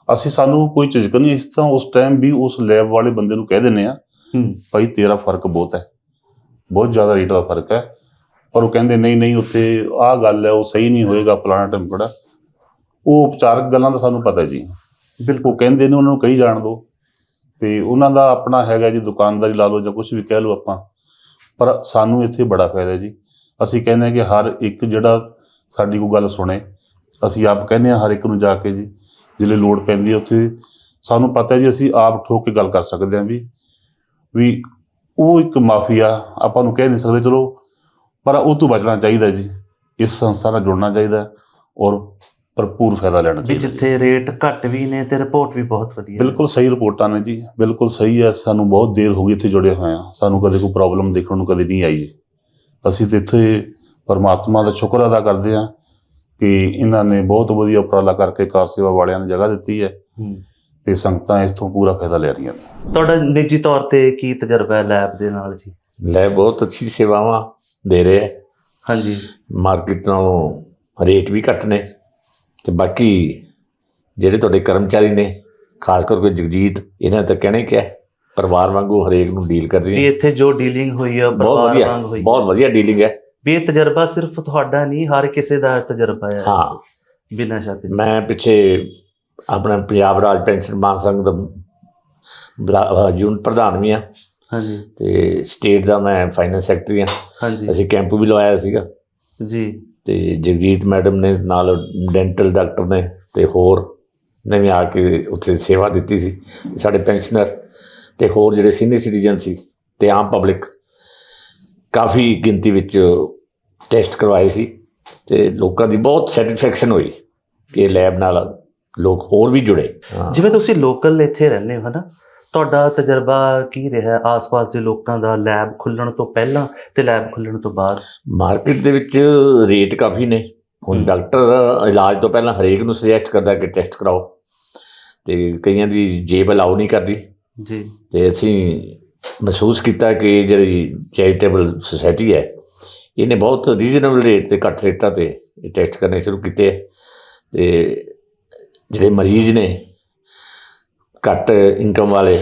ਅਸੀਂ ਸਾਨੂੰ ਕੋਈ ਝਿਜਕ ਨਹੀਂ ਇਸ ਤਾਂ ਉਸ ਟਾਈਮ ਵੀ ਉਸ ਲੈਬ ਵਾਲੇ ਬੰਦੇ ਨੂੰ ਕਹਿ ਦਿੰਦੇ ਆ ਭਾਈ ਤੇਰਾ ਫ਼ਰਕ ਬਹੁਤ ਹੈ ਬਹੁਤ ਜ਼ਿਆਦਾ ਰੇਟ ਦਾ ਫ਼ਰਕ ਹੈ। ਪਰ ਉਹ ਕਹਿੰਦੇ, ਨਹੀਂ ਨਹੀਂ, ਉੱਥੇ ਆਹ ਗੱਲ ਹੈ, ਉਹ ਸਹੀ ਨਹੀਂ ਹੋਏਗਾ, ਫਲਾਣਾ ਟੈਂਪੜਾ ਉਹ ਉਪਚਾਰਕ ਗੱਲਾਂ ਦਾ ਸਾਨੂੰ ਪਤਾ ਜੀ। ਬਿਲਕੁਲ ਕਹਿੰਦੇ ਨੇ, ਉਹਨਾਂ ਨੂੰ ਕਹੀ ਜਾਣ ਦਿਓ ਤੇ ਉਹਨਾਂ ਦਾ ਆਪਣਾ ਹੈਗਾ ਜੀ, ਦੁਕਾਨਦਾਰੀ ਲਾ ਲਓ ਜਾਂ ਕੁਝ ਵੀ ਕਹਿ ਲਓ ਆਪਾਂ। ਪਰ ਸਾਨੂੰ ਇੱਥੇ ਬੜਾ ਫਾਇਦਾ ਜੀ। ਅਸੀਂ ਕਹਿੰਦੇ ਹਾਂ ਕਿ ਹਰ ਇੱਕ ਜਿਹੜਾ ਸਾਡੀ ਕੋਈ ਗੱਲ ਸੁਣੇ, ਅਸੀਂ ਆਪ ਕਹਿੰਦੇ ਹਾਂ ਹਰ ਇੱਕ ਨੂੰ ਜਾ ਕੇ ਜੀ ਜਿਹੜੇ ਲੋੜ ਪੈਂਦੀ ਹੈ ਉੱਥੇ। ਸਾਨੂੰ ਪਤਾ ਜੀ, ਅਸੀਂ ਆਪ ਠੋਕ ਕੇ ਗੱਲ ਕਰ ਸਕਦੇ ਹਾਂ ਵੀ ਵੀ ਉਹ ਇੱਕ ਮਾਫੀਆ, ਆਪਾਂ ਨੂੰ ਕਹਿ ਨਹੀਂ ਸਕਦੇ, ਚਲੋ ਪਰ ਉਹ ਤੋਂ ਬਚਣਾ ਚਾਹੀਦਾ ਜੀ। ਇਸ ਸੰਸਥਾ ਨਾਲ ਜੁੜਨਾ ਚਾਹੀਦਾ ਔਰ ਭਰਪੂਰ ਫਾਇਦਾ ਲੈਣਾ ਵੀ ਚਾਹੀਦਾ। ਜਿੱਥੇ ਰੇਟ ਘੱਟ ਵੀ ਨੇ ਤੇ ਰਿਪੋਰਟ ਵੀ ਬਹੁਤ ਵਧੀਆ। ਬਿਲਕੁਲ ਸਹੀ ਰਿਪੋਰਟਾਂ ਨੇ ਜੀ। ਬਿਲਕੁਲ ਸਹੀ ਹੈ। ਸਾਨੂੰ ਬਹੁਤ ਦੇਰ ਹੋ ਗਈ ਇੱਥੇ ਜੁੜੇ ਹੋਏ ਆ ਸਾਨੂੰ ਕਦੇ ਕੋਈ ਪ੍ਰੋਬਲਮ ਦੇਖਣ ਨੂੰ ਕਦੇ ਨਹੀਂ ਆਈ। ਜੀ ਅਸੀਂ ਤੇ ਇੱਥੇ ਪਰਮਾਤਮਾ ਦਾ ਸ਼ੁਕਰ ਅਦਾ ਕਰਦੇ ਹਾਂ ਕਿ ਇਹਨਾਂ ਨੇ ਬਹੁਤ ਵਧੀਆ ਉਪਰਾਲਾ ਕਰਕੇ ਕਾਰ ਸੇਵਾ ਵਾਲਿਆਂ ਨੇ ਜਗ੍ਹਾ ਦਿੱਤੀ ਹੈ। ਹੂੰ। ਤੇ ਸੰਗਤਾਂ ਇਸ ਤੋਂ ਪੂਰਾ ਫਾਇਦਾ ਲੈ ਰਹੀਆਂ ਨੇ। ਤੁਹਾਡਾ ਨਿੱਜੀ ਤੌਰ ਤੇ ਕੀ ਤਜਰਬਾ ਹੈ ਲੈਬ ਦੇ ਨਾਲ ਜੀ? ਲੈ ਬਹੁਤ ਅੱਛੀ ਸੇਵਾਵਾਂ ਦੇ ਰਹੇ ਹੈ ਹਾਂਜੀ। ਮਾਰਕੀਟ ਨਾਲੋਂ ਰੇਟ ਵੀ ਘੱਟ ਨੇ ਤੇ ਬਾਕੀ ਜਿਹੜੇ ਤੁਹਾਡੇ ਕਰਮਚਾਰੀ ਨੇ ਖਾਸ ਕਰਕੇ ਜਗਜੀਤ ਇਹਨਾਂ ਤਾਂ ਕਹਿਣੇ ਕਿ ਹੈ ਪਰਿਵਾਰ ਵਾਂਗੂ ਹਰੇਕ ਨੂੰ ਡੀਲ ਕਰਦੀ ਵੀ ਹੈ ਇੱਥੇ ਜੋ ਡੀਲਿੰਗ ਹੋਈ ਹੈ ਬਹੁਤ ਪਰਿਵਾਰ ਵਧੀਆ ਵਾਂਗ ਹੋਈ। ਬਹੁਤ ਵਧੀਆ ਡੀਲਿੰਗ ਹੈ। ਵੀ ਇਹ ਤਜਰਬਾ ਸਿਰਫ ਤੁਹਾਡਾ ਨਹੀਂ ਹਰ ਕਿਸੇ ਦਾ ਤਜਰਬਾ ਹੈ। ਹਾਂ। ਬਿਨਾਂ ਸ਼ੱਕ। ਮੈਂ ਪਿੱਛੇ ਆਪਣਾ ਪੰਜਾਬ ਰਾਜ ਪੈਨਸ਼ਨ ਮਾਨ ਸੰਘ ਦਾ ਬਰਾ- ਯੂਨਿਟ ਪ੍ਰਧਾਨ ਵੀ ਆ ਹਾਂਜੀ। ਤੇ ਸਟੇਟ ਦਾ ਮੈਂ ਫਾਈਨੈਂਸ ਸੈਕਟਰੀ ਆ ਹਾਂਜੀ। ਅਸੀਂ ਕੈਂਪ ਵੀ ਲਵਾਇਆ ਸੀਗਾ। ਜੀ। ਤੇ ਜਗਜੀਤ ਮੈਡਮ ਨੇ ਨਾਲ ਡੈਂਟਲ ਡਾਕਟਰ ਨੇ ਤੇ ਹੋਰ ਨੇ ਵੀ ਆ ਕੇ ਉੱਥੇ ਸੇਵਾ ਦਿੱਤੀ ਸੀ। ਸਾਡੇ ਪੈਨਸ਼ਨਰ ਤੇ ਹੋਰ ਜਿਹੜੇ ਸੀਨੀਅਰ ਸਿਟੀਜ਼ਨ ਸੀ ਤੇ ਆਮ ਪਬਲਿਕ ਕਾਫੀ ਗਿਣਤੀ ਵਿੱਚ ਟੈਸਟ ਕਰਵਾਏ ਸੀ ਤੇ ਲੋਕਾਂ ਦੀ ਬਹੁਤ ਸੈਟੀਸਫੈਕਸ਼ਨ ਹੋਈ ਕਿ ਲੈਬ ਨਾਲ ਲੋਕ ਹੋਰ ਵੀ ਜੁੜੇ। ਹਾਂ। ਜਿਵੇਂ ਤੁਸੀਂ ਲੋਕਲ ਇੱਥੇ ਰਹਿੰਦੇ ਹੋ ਹਨਾ ਤੁਹਾਡਾ ਤਜਰਬਾ ਕੀ ਰਿਹਾ? ਆਸ-ਪਾਸ ਦੇ ਲੋਕਾਂ ਦਾ ਲੈਬ ਖੁੱਲਣ ਤੋਂ ਪਹਿਲਾਂ ਤੇ ਲੈਬ ਖੁੱਲਣ ਤੋਂ ਬਾਅਦ? ਮਾਰਕੀਟ ਦੇ ਵਿੱਚ ਰੇਟ ਕਾਫੀ ਨੇ। ਹੁਣ। ਡਾਕਟਰ ਇਲਾਜ ਤੋਂ ਪਹਿਲਾਂ ਹਰੇਕ ਨੂੰ ਸੁਜੈਸਟ ਕਰਦਾ ਕਿ ਟੈਸਟ ਕਰਾਓ। ਤੇ ਕਈਆਂ ਦੀ ਜੇਬ ਅਲਾਉ ਨਹੀਂ ਕਰਦੀ। ਜੀ। ਤੇ ਅਸੀਂ ਮਹਿਸੂਸ ਕੀਤਾ ਕਿ ਜਿਹੜੀ ਚੈਰੀਟੇਬਲ ਸੁਸਾਇਟੀ ਹੈ ਇਹਨੇ ਬਹੁਤ ਰੀਜ਼ਨੇਬਲ ਰੇਟ ਤੇ ਘੱਟ ਰੇਟਾਂ ਤੇ ਇਹ ਟੈਸਟ ਕਰਨੇ ਸ਼ੁਰੂ ਕੀਤੇ। ਤੇ ਜਿਹੜੇ ਮਰੀਜ਼ ਨੇ ਘੱਟ ਇਨਕਮ ਵਾਲੇ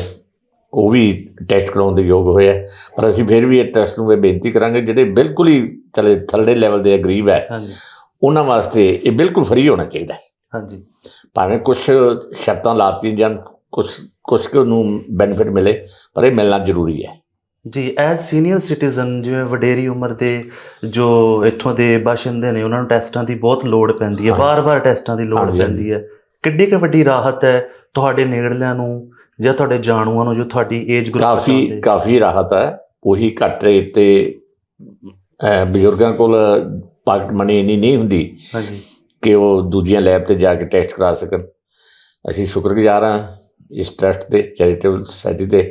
ਉਹ ਵੀ ਟੈਸਟ ਕਰਾਉਣ ਦੇ ਯੋਗ ਹੋਏ ਹੈ ਪਰ ਅਸੀਂ ਫਿਰ ਵੀ ਇਹ ਟੈਸਟ ਨੂੰ ਇਹ ਬੇਨਤੀ ਕਰਾਂਗੇ ਜਿਹੜੇ ਬਿਲਕੁਲ ਹੀ ਚਲੇ ਥੱਲੜੇ ਲੈਵਲ ਦੇ ਗਰੀਬ ਹੈ ਹਾਂਜੀ। ਉਹਨਾਂ ਵਾਸਤੇ ਇਹ ਬਿਲਕੁਲ ਫ੍ਰੀ ਹੋਣਾ ਚਾਹੀਦਾ ਹੈ। ਹਾਂਜੀ। ਭਾਵੇਂ ਕੁਝ ਸ਼ਰਤਾਂ ਲਾਤੀਆਂ ਜਾਂ ਕੁਝ ਕੁਝ ਕੁ ਨੂੰ ਬੈਨੀਫਿਟ ਮਿਲੇ ਪਰ ਇਹ ਮਿਲਣਾ ਜ਼ਰੂਰੀ ਹੈ। ਜੀ ਐਜ਼ ਸੀਨੀਅਰ ਸਿਟੀਜ਼ਨ ਜਿਵੇਂ ਵਡੇਰੀ ਉਮਰ ਦੇ ਜੋ ਇੱਥੋਂ ਦੇ ਬਾਸ਼ਿੰਦੇ ਨੇ ਉਹਨਾਂ ਨੂੰ ਟੈਸਟਾਂ ਦੀ ਬਹੁਤ ਲੋੜ ਪੈਂਦੀ ਹੈ। ਵਾਰ-ਵਾਰ ਟੈਸਟਾਂ ਦੀ ਲੋੜ। ਪੈਂਦੀ ਹੈ। ਕਿੱਡੀ ਕੁ ਵੱਡੀ ਰਾਹਤ ਹੈ ਤੁਹਾਡੇ ਨੇੜਲਿਆਂ ਨੂੰ ਜਾਂ ਤੁਹਾਡੇ ਜਾਣੂਆਂ ਨੂੰ ਜੋ ਤੁਹਾਡੀ ਏਜ ਗਰੁੱਪ ਕਾਫੀ ਕਾਫੀ ਰਾਹਤ ਹੈ। ਉਹੀ ਘੱਟ ਰੇਟ ਤੇ ਬਜ਼ੁਰਗਾਂ ਕੋਲ ਪਾਕਟ ਮਨੀ ਇੰਨੀ ਨਹੀਂ ਹੁੰਦੀ ਹਾਂਜੀ। ਕਿ ਉਹ ਦੂਜੀਆਂ ਲੈਬ ਤੇ ਜਾ ਕੇ ਟੈਸਟ ਕਰਾ ਸਕਣ। ਅਸੀਂ ਸ਼ੁਕਰਗੁਜ਼ਾਰ ਹਾਂ ਇਸ ਟਰਸਟ ਦੇ ਚੈਰੀਟੇਬਲ ਸੁਸਾਇਟੀ ਦੇ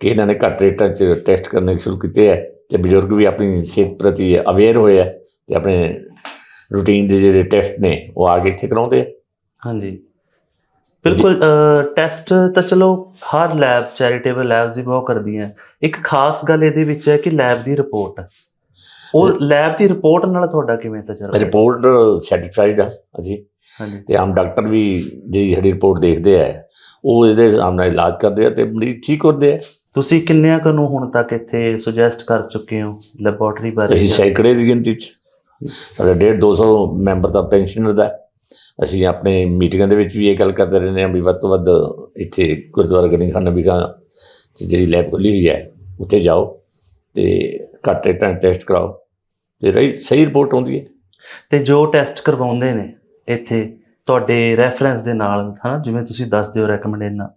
ਕਿ ਇਹਨਾਂ ਨੇ ਘੱਟ ਰੇਟਾਂ 'ਚ ਟੈਸਟ ਕਰਨੇ ਸ਼ੁਰੂ ਕੀਤੇ ਹੈ ਤੇ ਬਜ਼ੁਰਗ ਵੀ ਆਪਣੀ ਸਿਹਤ ਪ੍ਰਤੀ ਅਵੇਅਰ ਹੋਏ ਹੈ ਤੇ ਆਪਣੇ ਰੂਟੀਨ ਦੇ ਜਿਹੜੇ ਟੈਸਟ ਨੇ ਉਹ ਆ ਕੇ ਇੱਥੇ ਕਰਾਉਂਦੇ ਹਾਂਜੀ। ਬਿਲਕੁਲ ਟੈਸਟ ਤਾਂ ਚਲੋ ਹਰ ਲੈਬ ਚੈਰੀਟੇਬਲ ਲੈਬਸ ਹੀ ਬਹੁਤ ਕਰਦੀਆਂ ਇੱਕ ਖਾਸ ਗੱਲ ਇਹਦੇ ਵਿੱਚ ਹੈ ਕਿ ਲੈਬ ਦੀ ਰਿਪੋਰਟ ਉਹ ਲੈਬ ਦੀ ਰਿਪੋਰਟ ਨਾਲ ਤੁਹਾਡਾ ਕਿਵੇਂ ਤਜਰਬਾ? ਰਿਪੋਰਟ ਸੈਟੀਸਫਾਈਡ ਆ ਅਸੀਂ। ਹਾਂਜੀ। ਤੇ ਆਮ ਡਾਕਟਰ ਵੀ ਜਿਹੜੀ ਸਾਡੀ ਰਿਪੋਰਟ ਦੇਖਦੇ ਆ ਉਹ ਇਸ ਦੇ ਸਾਹਮਣੇ ਇਲਾਜ ਕਰਦੇ ਆ ਤੇ ਮਰੀਜ਼ ਠੀਕ ਹੁੰਦੇ ਆ। ਤੁਸੀਂ ਕਿੰਨਿਆਂ ਕੁ ਨੂੰ ਹੁਣ ਤੱਕ ਇੱਥੇ ਸੁਜੈਸਟ ਕਰ ਚੁੱਕੇ ਹੋ ਲੈਬੋਰਟਰੀ ਬਾਰੇ? ਅਸੀਂ ਸੈਂਕੜੇ ਦੀ ਗਿਣਤੀ ਚ। ਸਾਡਾ 1.5 200 ਮੈਂਬਰ ਦਾ ਪੈਨਸ਼ਨਰ ਦਾ। ਅਸੀਂ ਆਪਣੇ ਮੀਟਿੰਗਾਂ ਦੇ ਵਿੱਚ ਵੀ ਇਹ ਗੱਲ ਕਰਦੇ ਰਹਿੰਦੇ ਹਾਂ ਵੀ ਵੱਧ ਤੋਂ ਵੱਧ ਇੱਥੇ ਗੁਰਦੁਆਰਾ ਗਣੀ ਖਾਨ ਨਬੀਗਾ ਜਿਹੜੀ ਲੈਬ ਖੁੱਲੀ ਹੋਈ ਹੈ ਉੱਥੇ ਜਾਓ ਤੇ ਘੱਟ ਰੇਟਾਂ ਟੈਸਟ ਕਰਾਓ ਤੇ ਰਹੀ ਸਹੀ ਰਿਪੋਰਟ ਆਉਂਦੀ ਹੈ ਤੇ ਜੋ ਟੈਸਟ ਕਰਵਾਉਂਦੇ ਨੇ ਇੱਥੇ ਤੁਹਾਡੇ ਰੈਫਰੈਂਸ ਦੇ ਨਾਲ ਹਾਂ ਜਿਵੇਂ ਤੁਸੀਂ ਦੱਸਦੇ ਹੋ ਰეკਮੈਂਡੇਸ਼ਨ ਨਾਲ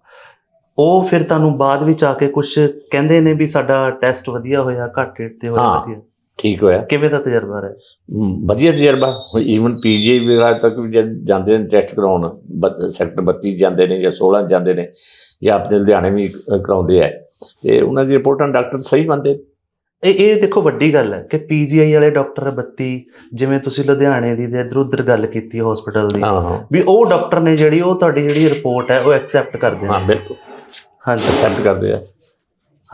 ਉਹ ਫਿਰ ਤੁਹਾਨੂੰ ਬਾਅਦ ਵਿੱਚ ਆ ਕੇ ਕੁਝ ਕਹਿੰਦੇ ਨੇ ਵੀ ਸਾਡਾ ਟੈਸਟ ਵਧੀਆ ਹੋਇਆ ਘੱਟ ਰੇਟ ਤੇ ਹੋਇਆ। ਵਧੀਆ ਠੀਕ ਹੋਇਆ। ਕਿਵੇਂ ਦਾ ਤਜਰਬਾ ਰਿਹਾ? ਵਧੀਆ ਤਜਰਬਾ। ਈਵਨ ਪੀਜੀ ਵਗੈਰਾ ਤੱਕ ਵੀ ਜਦ ਜਾਂਦੇ ਨੇ ਟੈਸਟ ਕਰਾਉਣ ਸੈਕਟਰ 32 ਜਾਂਦੇ ਨੇ ਜਾਂ 16 ਜਾਂਦੇ ਨੇ ਜਾਂ ਆਪਣੇ ਲੁਧਿਆਣੇ ਵੀ ਕਰਾਉਂਦੇ ਆ। ਤੇ ਉਹਨਾਂ ਦੀ ਰਿਪੋਰਟਾਂ ਡਾਕਟਰ ਸਹੀ ਮੰਨਦੇ। ਇਹ ਇਹ ਦੇਖੋ ਵੱਡੀ ਗੱਲ ਹੈ ਕਿ ਪੀਜੀਆਈ ਵਾਲੇ ਡਾਕਟਰ 32 ਜਿਵੇਂ ਤੁਸੀਂ ਲੁਧਿਆਣੇ ਦੀ ਤੇ ਇਧਰ ਉਧਰ ਗੱਲ ਕੀਤੀ ਹਸਪੀਟਲ ਦੀ ਵੀ ਉਹ ਡਾਕਟਰ ਨੇ ਜਿਹੜੀ ਉਹ ਤੁਹਾਡੀ ਜਿਹੜੀ ਰਿਪੋਰਟ ਹੈ ਉਹ ਐਕਸੈਪਟ ਕਰਦੇ ਹਾਂ ਬਿਲਕੁਲ। ਹਾਂਜੀ। ਐਕਸੈਪਟ ਕਰਦੇ ਆ।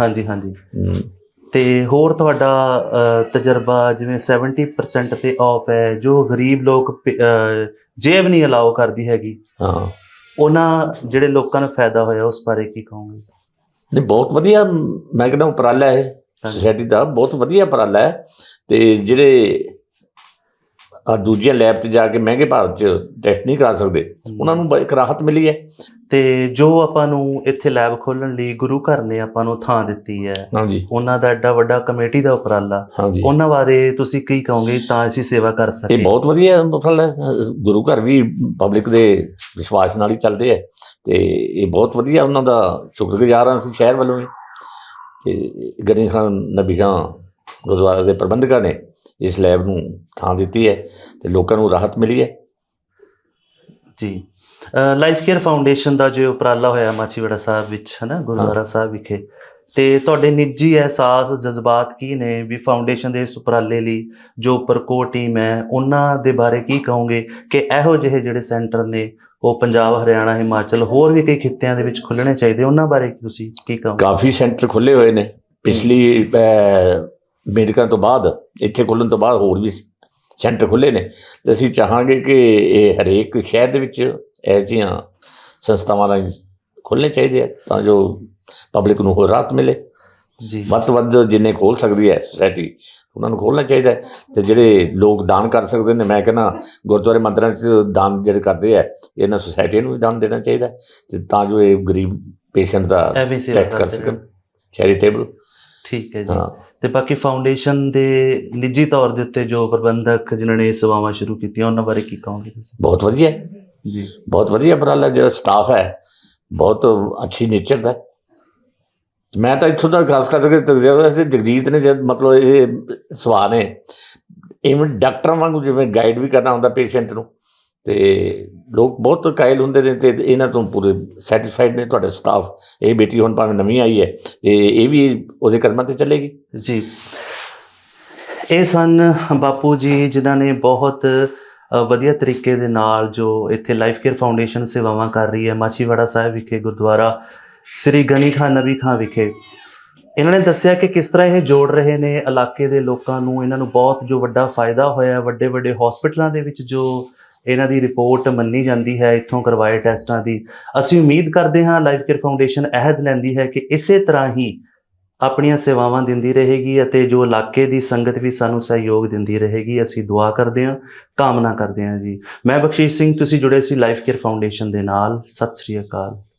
ਹਾਂਜੀ ਹਾਂਜੀ। ਤੇ ਹੋਰ ਤੁਹਾਡਾ ਤਜਰਬਾ ਜਿਵੇਂ 70% ਤੇ ਆਫ ਹੈ ਜੋ ਗਰੀਬ ਲੋਕ ਜੇਬ ਨਹੀਂ ਅਲਾਉ ਕਰਦੀ ਹੈਗੀ ਹਾਂ। ਉਹਨਾਂ ਜਿਹੜੇ ਲੋਕਾਂ ਨੂੰ ਫਾਇਦਾ ਹੋਇਆ ਉਸ ਬਾਰੇ ਕੀ ਕਹੋਗੇ? ਨਹੀਂ ਬਹੁਤ ਵਧੀਆ ਮੈਂ ਕਹਿੰਦਾ ਉਪਰਾਲਾ ਹੈ। ਸੋਸਾਇਟੀ ਦਾ ਬਹੁਤ ਵਧੀਆ ਉਪਰਾਲਾ ਹੈ ਤੇ ਜਿਹੜੇ ਆ ਦੂਜੀਆਂ ਲੈਬ ਤੇ ਜਾ ਕੇ ਮਹਿੰਗੇ ਭਾਅ 'ਚ ਟੈਸਟ ਨਹੀਂ ਕਰਾ ਸਕਦੇ ਉਹਨਾਂ ਨੂੰ ਇੱਕ ਰਾਹਤ ਮਿਲੀ ਹੈ। ਤੇ ਜੋ ਆਪਾਂ ਨੂੰ ਇੱਥੇ ਲੈਬ ਖੋਲਣ ਲਈ ਗੁਰੂ ਘਰ ਨੇ ਆਪਾਂ ਨੂੰ ਥਾਂ ਦਿੱਤੀ ਹੈ। ਹਾਂਜੀ। ਉਹਨਾਂ ਦਾ ਐਡਾ ਵੱਡਾ ਕਮੇਟੀ ਦਾ ਉਪਰਾਲਾ। ਹਾਂਜੀ। ਉਹਨਾਂ ਬਾਰੇ ਤੁਸੀਂ ਕੀ ਕਹੋਗੇ ਤਾਂ ਅਸੀਂ ਸੇਵਾ ਕਰ ਇਹ ਸਕੀਏ। ਬਹੁਤ ਵਧੀਆ ਉਪਰਾਲਾ। ਗੁਰੂ ਘਰ ਵੀ ਪਬਲਿਕ ਦੇ ਵਿਸ਼ਵਾਸ ਨਾਲ ਹੀ ਚੱਲਦੇ ਆ ਤੇ ਇਹ ਬਹੁਤ ਵਧੀਆ ਉਹਨਾਂ ਦਾ ਸ਼ੁਕਰਗੁਜ਼ਾਰ ਹਾਂ ਅਸੀਂ ਸ਼ਹਿਰ ਵੱਲੋਂ ਵੀ। ਤੇ ਗਰੀ ਖਾਨ ਨਬੀ ਖਾਨ ਗੁਰਦੁਆਰਾ ਦੇ ਪ੍ਰਬੰਧਕਾਂ ਨੇ ਇਸ ਲੈਬ ਨੂੰ ਥਾਂ ਦਿੱਤੀ ਹੈ ਤੇ ਲੋਕਾਂ ਨੂੰ ਰਾਹਤ ਮਿਲੀ ਹੈ। ਜੀ। ਲਾਈਫ ਕੇਅਰ ਫਾਊਂਡੇਸ਼ਨ ਦਾ ਜੋ ਉਪਰਾਲਾ ਹੋਇਆ ਮਾਚੀਵਾੜਾ ਸਾਹਿਬ ਵਿੱਚ ਹਨਾ ਗੁਰਦੁਆਰਾ ਸਾਹਿਬ ਵਿਖੇ ਤੇ ਤੁਹਾਡੇ ਨਿੱਜੀ ਅਹਿਸਾਸ ਜਜ਼ਬਾਤ ਕੀ ਨੇ ਵੀ ਫਾਊਂਡੇਸ਼ਨ ਦੇ ਇਸ ਉਪਰਾਲੇ ਲਈ ਜੋ ਪ੍ਰਕੋ ਟੀਮ ਹੈ ਉਹਨਾਂ ਦੇ ਬਾਰੇ ਕੀ ਕਹੋਗੇ ਕਿ ਇਹੋ ਜਿਹੇ ਜਿਹੜੇ ਸੈਂਟਰ ਨੇ ਉਹ ਪੰਜਾਬ ਹਰਿਆਣਾ ਹਿਮਾਚਲ ਹੋਰ ਵੀ ਕਈ ਖਿੱਤਿਆਂ ਦੇ ਵਿੱਚ ਖੁੱਲਣੇ ਚਾਹੀਦੇ ਉਹਨਾਂ ਬਾਰੇ ਤੁਸੀਂ ਕੀ ਕਹੋਗੇ? ਕਾਫੀ ਸੈਂਟਰ ਖੁੱਲੇ ਹੋਏ ਨੇ। ਪਿਛਲੀ ਅਹ, ਮੇਡਿਕਲ ਤੋਂ ਬਾਅਦ ਇੱਥੇ ਖੁੱਲਣ ਤੋਂ ਬਾਅਦ ਹੋਰ ਵੀ ਸੈਂਟਰ ਖੁੱਲੇ ਨੇ। ਤੇ ਅਸੀਂ ਚਾਹਾਂਗੇ ਕਿ ਇਹ ਹਰੇਕ ਸ਼ਹਿਰ ਦੇ ਵਿੱਚ ਇਹੋ ਜਿਹੀਆਂ ਸੰਸਥਾਵਾਂ ਦਾ ਖੁੱਲ੍ਹਣੇ ਚਾਹੀਦੇ ਆ ਤਾਂ ਜੋ ਪਬਲਿਕ ਨੂੰ ਹੋਰ ਰਾਹਤ ਮਿਲੇ। ਜੀ। ਵੱਧ ਵੱਧ ਜਿੰਨੇ ਖੋਲ ਸਕਦੀ ਹੈ ਸੁਸਾਇਟੀ ਉਹਨਾਂ ਨੂੰ ਖੋਲ੍ਹਣਾ ਚਾਹੀਦਾ ਤੇ ਜਿਹੜੇ ਲੋਕ ਦਾਨ ਕਰ ਸਕਦੇ ਨੇ ਮੈਂ ਕਹਿੰਦਾ ਗੁਰਦੁਆਰੇ ਮੰਦਰਾਂ 'ਚ ਦਾਨ ਜਿਹੜੇ ਕਰਦੇ ਆ ਇਹਨਾਂ ਸੁਸਾਇਟੀਆਂ ਨੂੰ ਵੀ ਦਾਨ ਦੇਣਾ ਚਾਹੀਦਾ ਤੇ ਤਾਂ ਜੋ ਇਹ ਗਰੀਬ ਪੇਸ਼ੈਂਟ ਦਾ ਟੈਸਟ ਕਰ ਸਕਣ। ਚੈਰੀਟੇਬਲ ਠੀਕ ਹੈ ਜੀ। ਹਾਂ। ਤੇ ਬਾਕੀ ਫਾਊਂਡੇਸ਼ਨ ਦੇ ਨਿੱਜੀ ਤੌਰ ਦੇ ਉੱਤੇ ਜੋ ਪ੍ਰਬੰਧਕ ਜਿਨ੍ਹਾਂ ਨੇ ਸੇਵਾਵਾਂ ਸ਼ੁਰੂ ਕੀਤੀਆਂ ਉਹਨਾਂ ਬਾਰੇ ਕੀ ਕਹੋਗੇ ਤੁਸੀਂ? ਬਹੁਤ ਵਧੀਆ। ਜੀ। ਬਹੁਤ ਵਧੀਆ ਉਪਰਾਲਾ ਜਿਹੜਾ ਸਟਾਫ ਹੈ ਬਹੁਤ ਅੱਛੀ ਨੇਚਰ ਦਾ। ਮੈਂ ਤਾਂ ਇੱਥੋਂ ਦਾ ਖਾਸ ਕਰਕੇ ਤਜਰਬਾ ਸੀ ਜਗਜੀਤ ਨੇ ਜਦ ਮਤਲਬ ਇਹ ਸਵਾਲ ਨੇ ਇਵਨ ਡਾਕਟਰਾਂ ਵਾਂਗੂ ਜਿਵੇਂ ਗਾਈਡ ਵੀ ਕਰਨਾ ਹੁੰਦਾ ਪੇਸ਼ੈਂਟ ਨੂੰ ਤੇ ਲੋਕ ਬਹੁਤ ਕਾਇਲ ਹੁੰਦੇ ਨੇ ਤੇ ਇਹਨਾਂ ਤੋਂ ਪੂਰੇ ਸੈਟੀਸਫਾਈਡ ਨੇ ਤੁਹਾਡਾ ਸਟਾਫ ਇਹ ਬੇਟੀ ਹੁਣ ਭਾਵੇਂ ਨਵੀਂ ਆਈ ਹੈ ਤੇ ਇਹ ਵੀ ਉਹਦੇ ਕਦਮਾਂ ਤੇ ਚੱਲੇਗੀ। ਜੀ। ਇਹ ਸਨ ਬਾਪੂ ਜੀ ਜਿਨ੍ਹਾਂ ਨੇ ਬਹੁਤ ਵਧੀਆ ਤਰੀਕੇ ਦੇ ਨਾਲ ਜੋ ਇੱਥੇ ਲਾਈਫ ਕੇਅਰ ਫਾਊਂਡੇਸ਼ਨ ਸੇਵਾਵਾਂ ਕਰ ਰਹੀ ਹੈ, ਮਾਛੀਵਾੜਾ ਸਾਹਿਬ ਵਿਖੇ, ਗੁਰਦੁਆਰਾ ਸ੍ਰੀ ਗਨੀ ਖਾਨ ਨਬੀ ਖਾਂ ਵਿਖੇ। ਇਹਨਾਂ ਨੇ ਦੱਸਿਆ ਕਿ ਕਿਸ ਤਰ੍ਹਾਂ ਇਹ ਜੋੜ ਰਹੇ ਨੇ ਇਲਾਕੇ ਦੇ ਲੋਕਾਂ ਨੂੰ, ਇਹਨਾਂ ਨੂੰ ਬਹੁਤ ਜੋ ਵੱਡਾ ਫਾਇਦਾ ਹੋਇਆ, ਵੱਡੇ ਵੱਡੇ ਹਸਪੀਟਲਾਂ ਦੇ ਵਿੱਚ ਜੋ ਇਹਨਾਂ ਦੀ ਰਿਪੋਰਟ ਮੰਨੀ ਜਾਂਦੀ ਹੈ, ਇੱਥੋਂ ਕਰਵਾਏ ਟੈਸਟਾਂ ਦੀ। ਅਸੀਂ ਉਮੀਦ ਕਰਦੇ ਹਾਂ ਲਾਈਫ ਕੇਅਰ ਫਾਊਂਡੇਸ਼ਨ ਅਹਿਦ ਲੈਂਦੀ ਹੈ ਕਿ ਇਸੇ ਤਰ੍ਹਾਂ ਹੀ ਆਪਣੀਆਂ ਸੇਵਾਵਾਂ ਦਿੰਦੀ ਰਹੇਗੀ ਅਤੇ ਜੋ ਇਲਾਕੇ ਦੀ ਸੰਗਤ ਵੀ ਸਾਨੂੰ ਸਹਿਯੋਗ ਦਿੰਦੀ ਰਹੇਗੀ, ਅਸੀਂ ਦੁਆ ਕਰਦੇ ਹਾਂ, ਕਾਮਨਾ ਕਰਦੇ ਹਾਂ ਜੀ। ਮੈਂ ਬਖਸ਼ੀਸ਼ ਸਿੰਘ, ਤੁਸੀਂ ਜੁੜੇ ਸੀ ਲਾਈਫ ਕੇਅਰ ਫਾਊਂਡੇਸ਼ਨ ਦੇ ਨਾਲ। ਸਤਿ ਸ੍ਰੀ ਅਕਾਲ।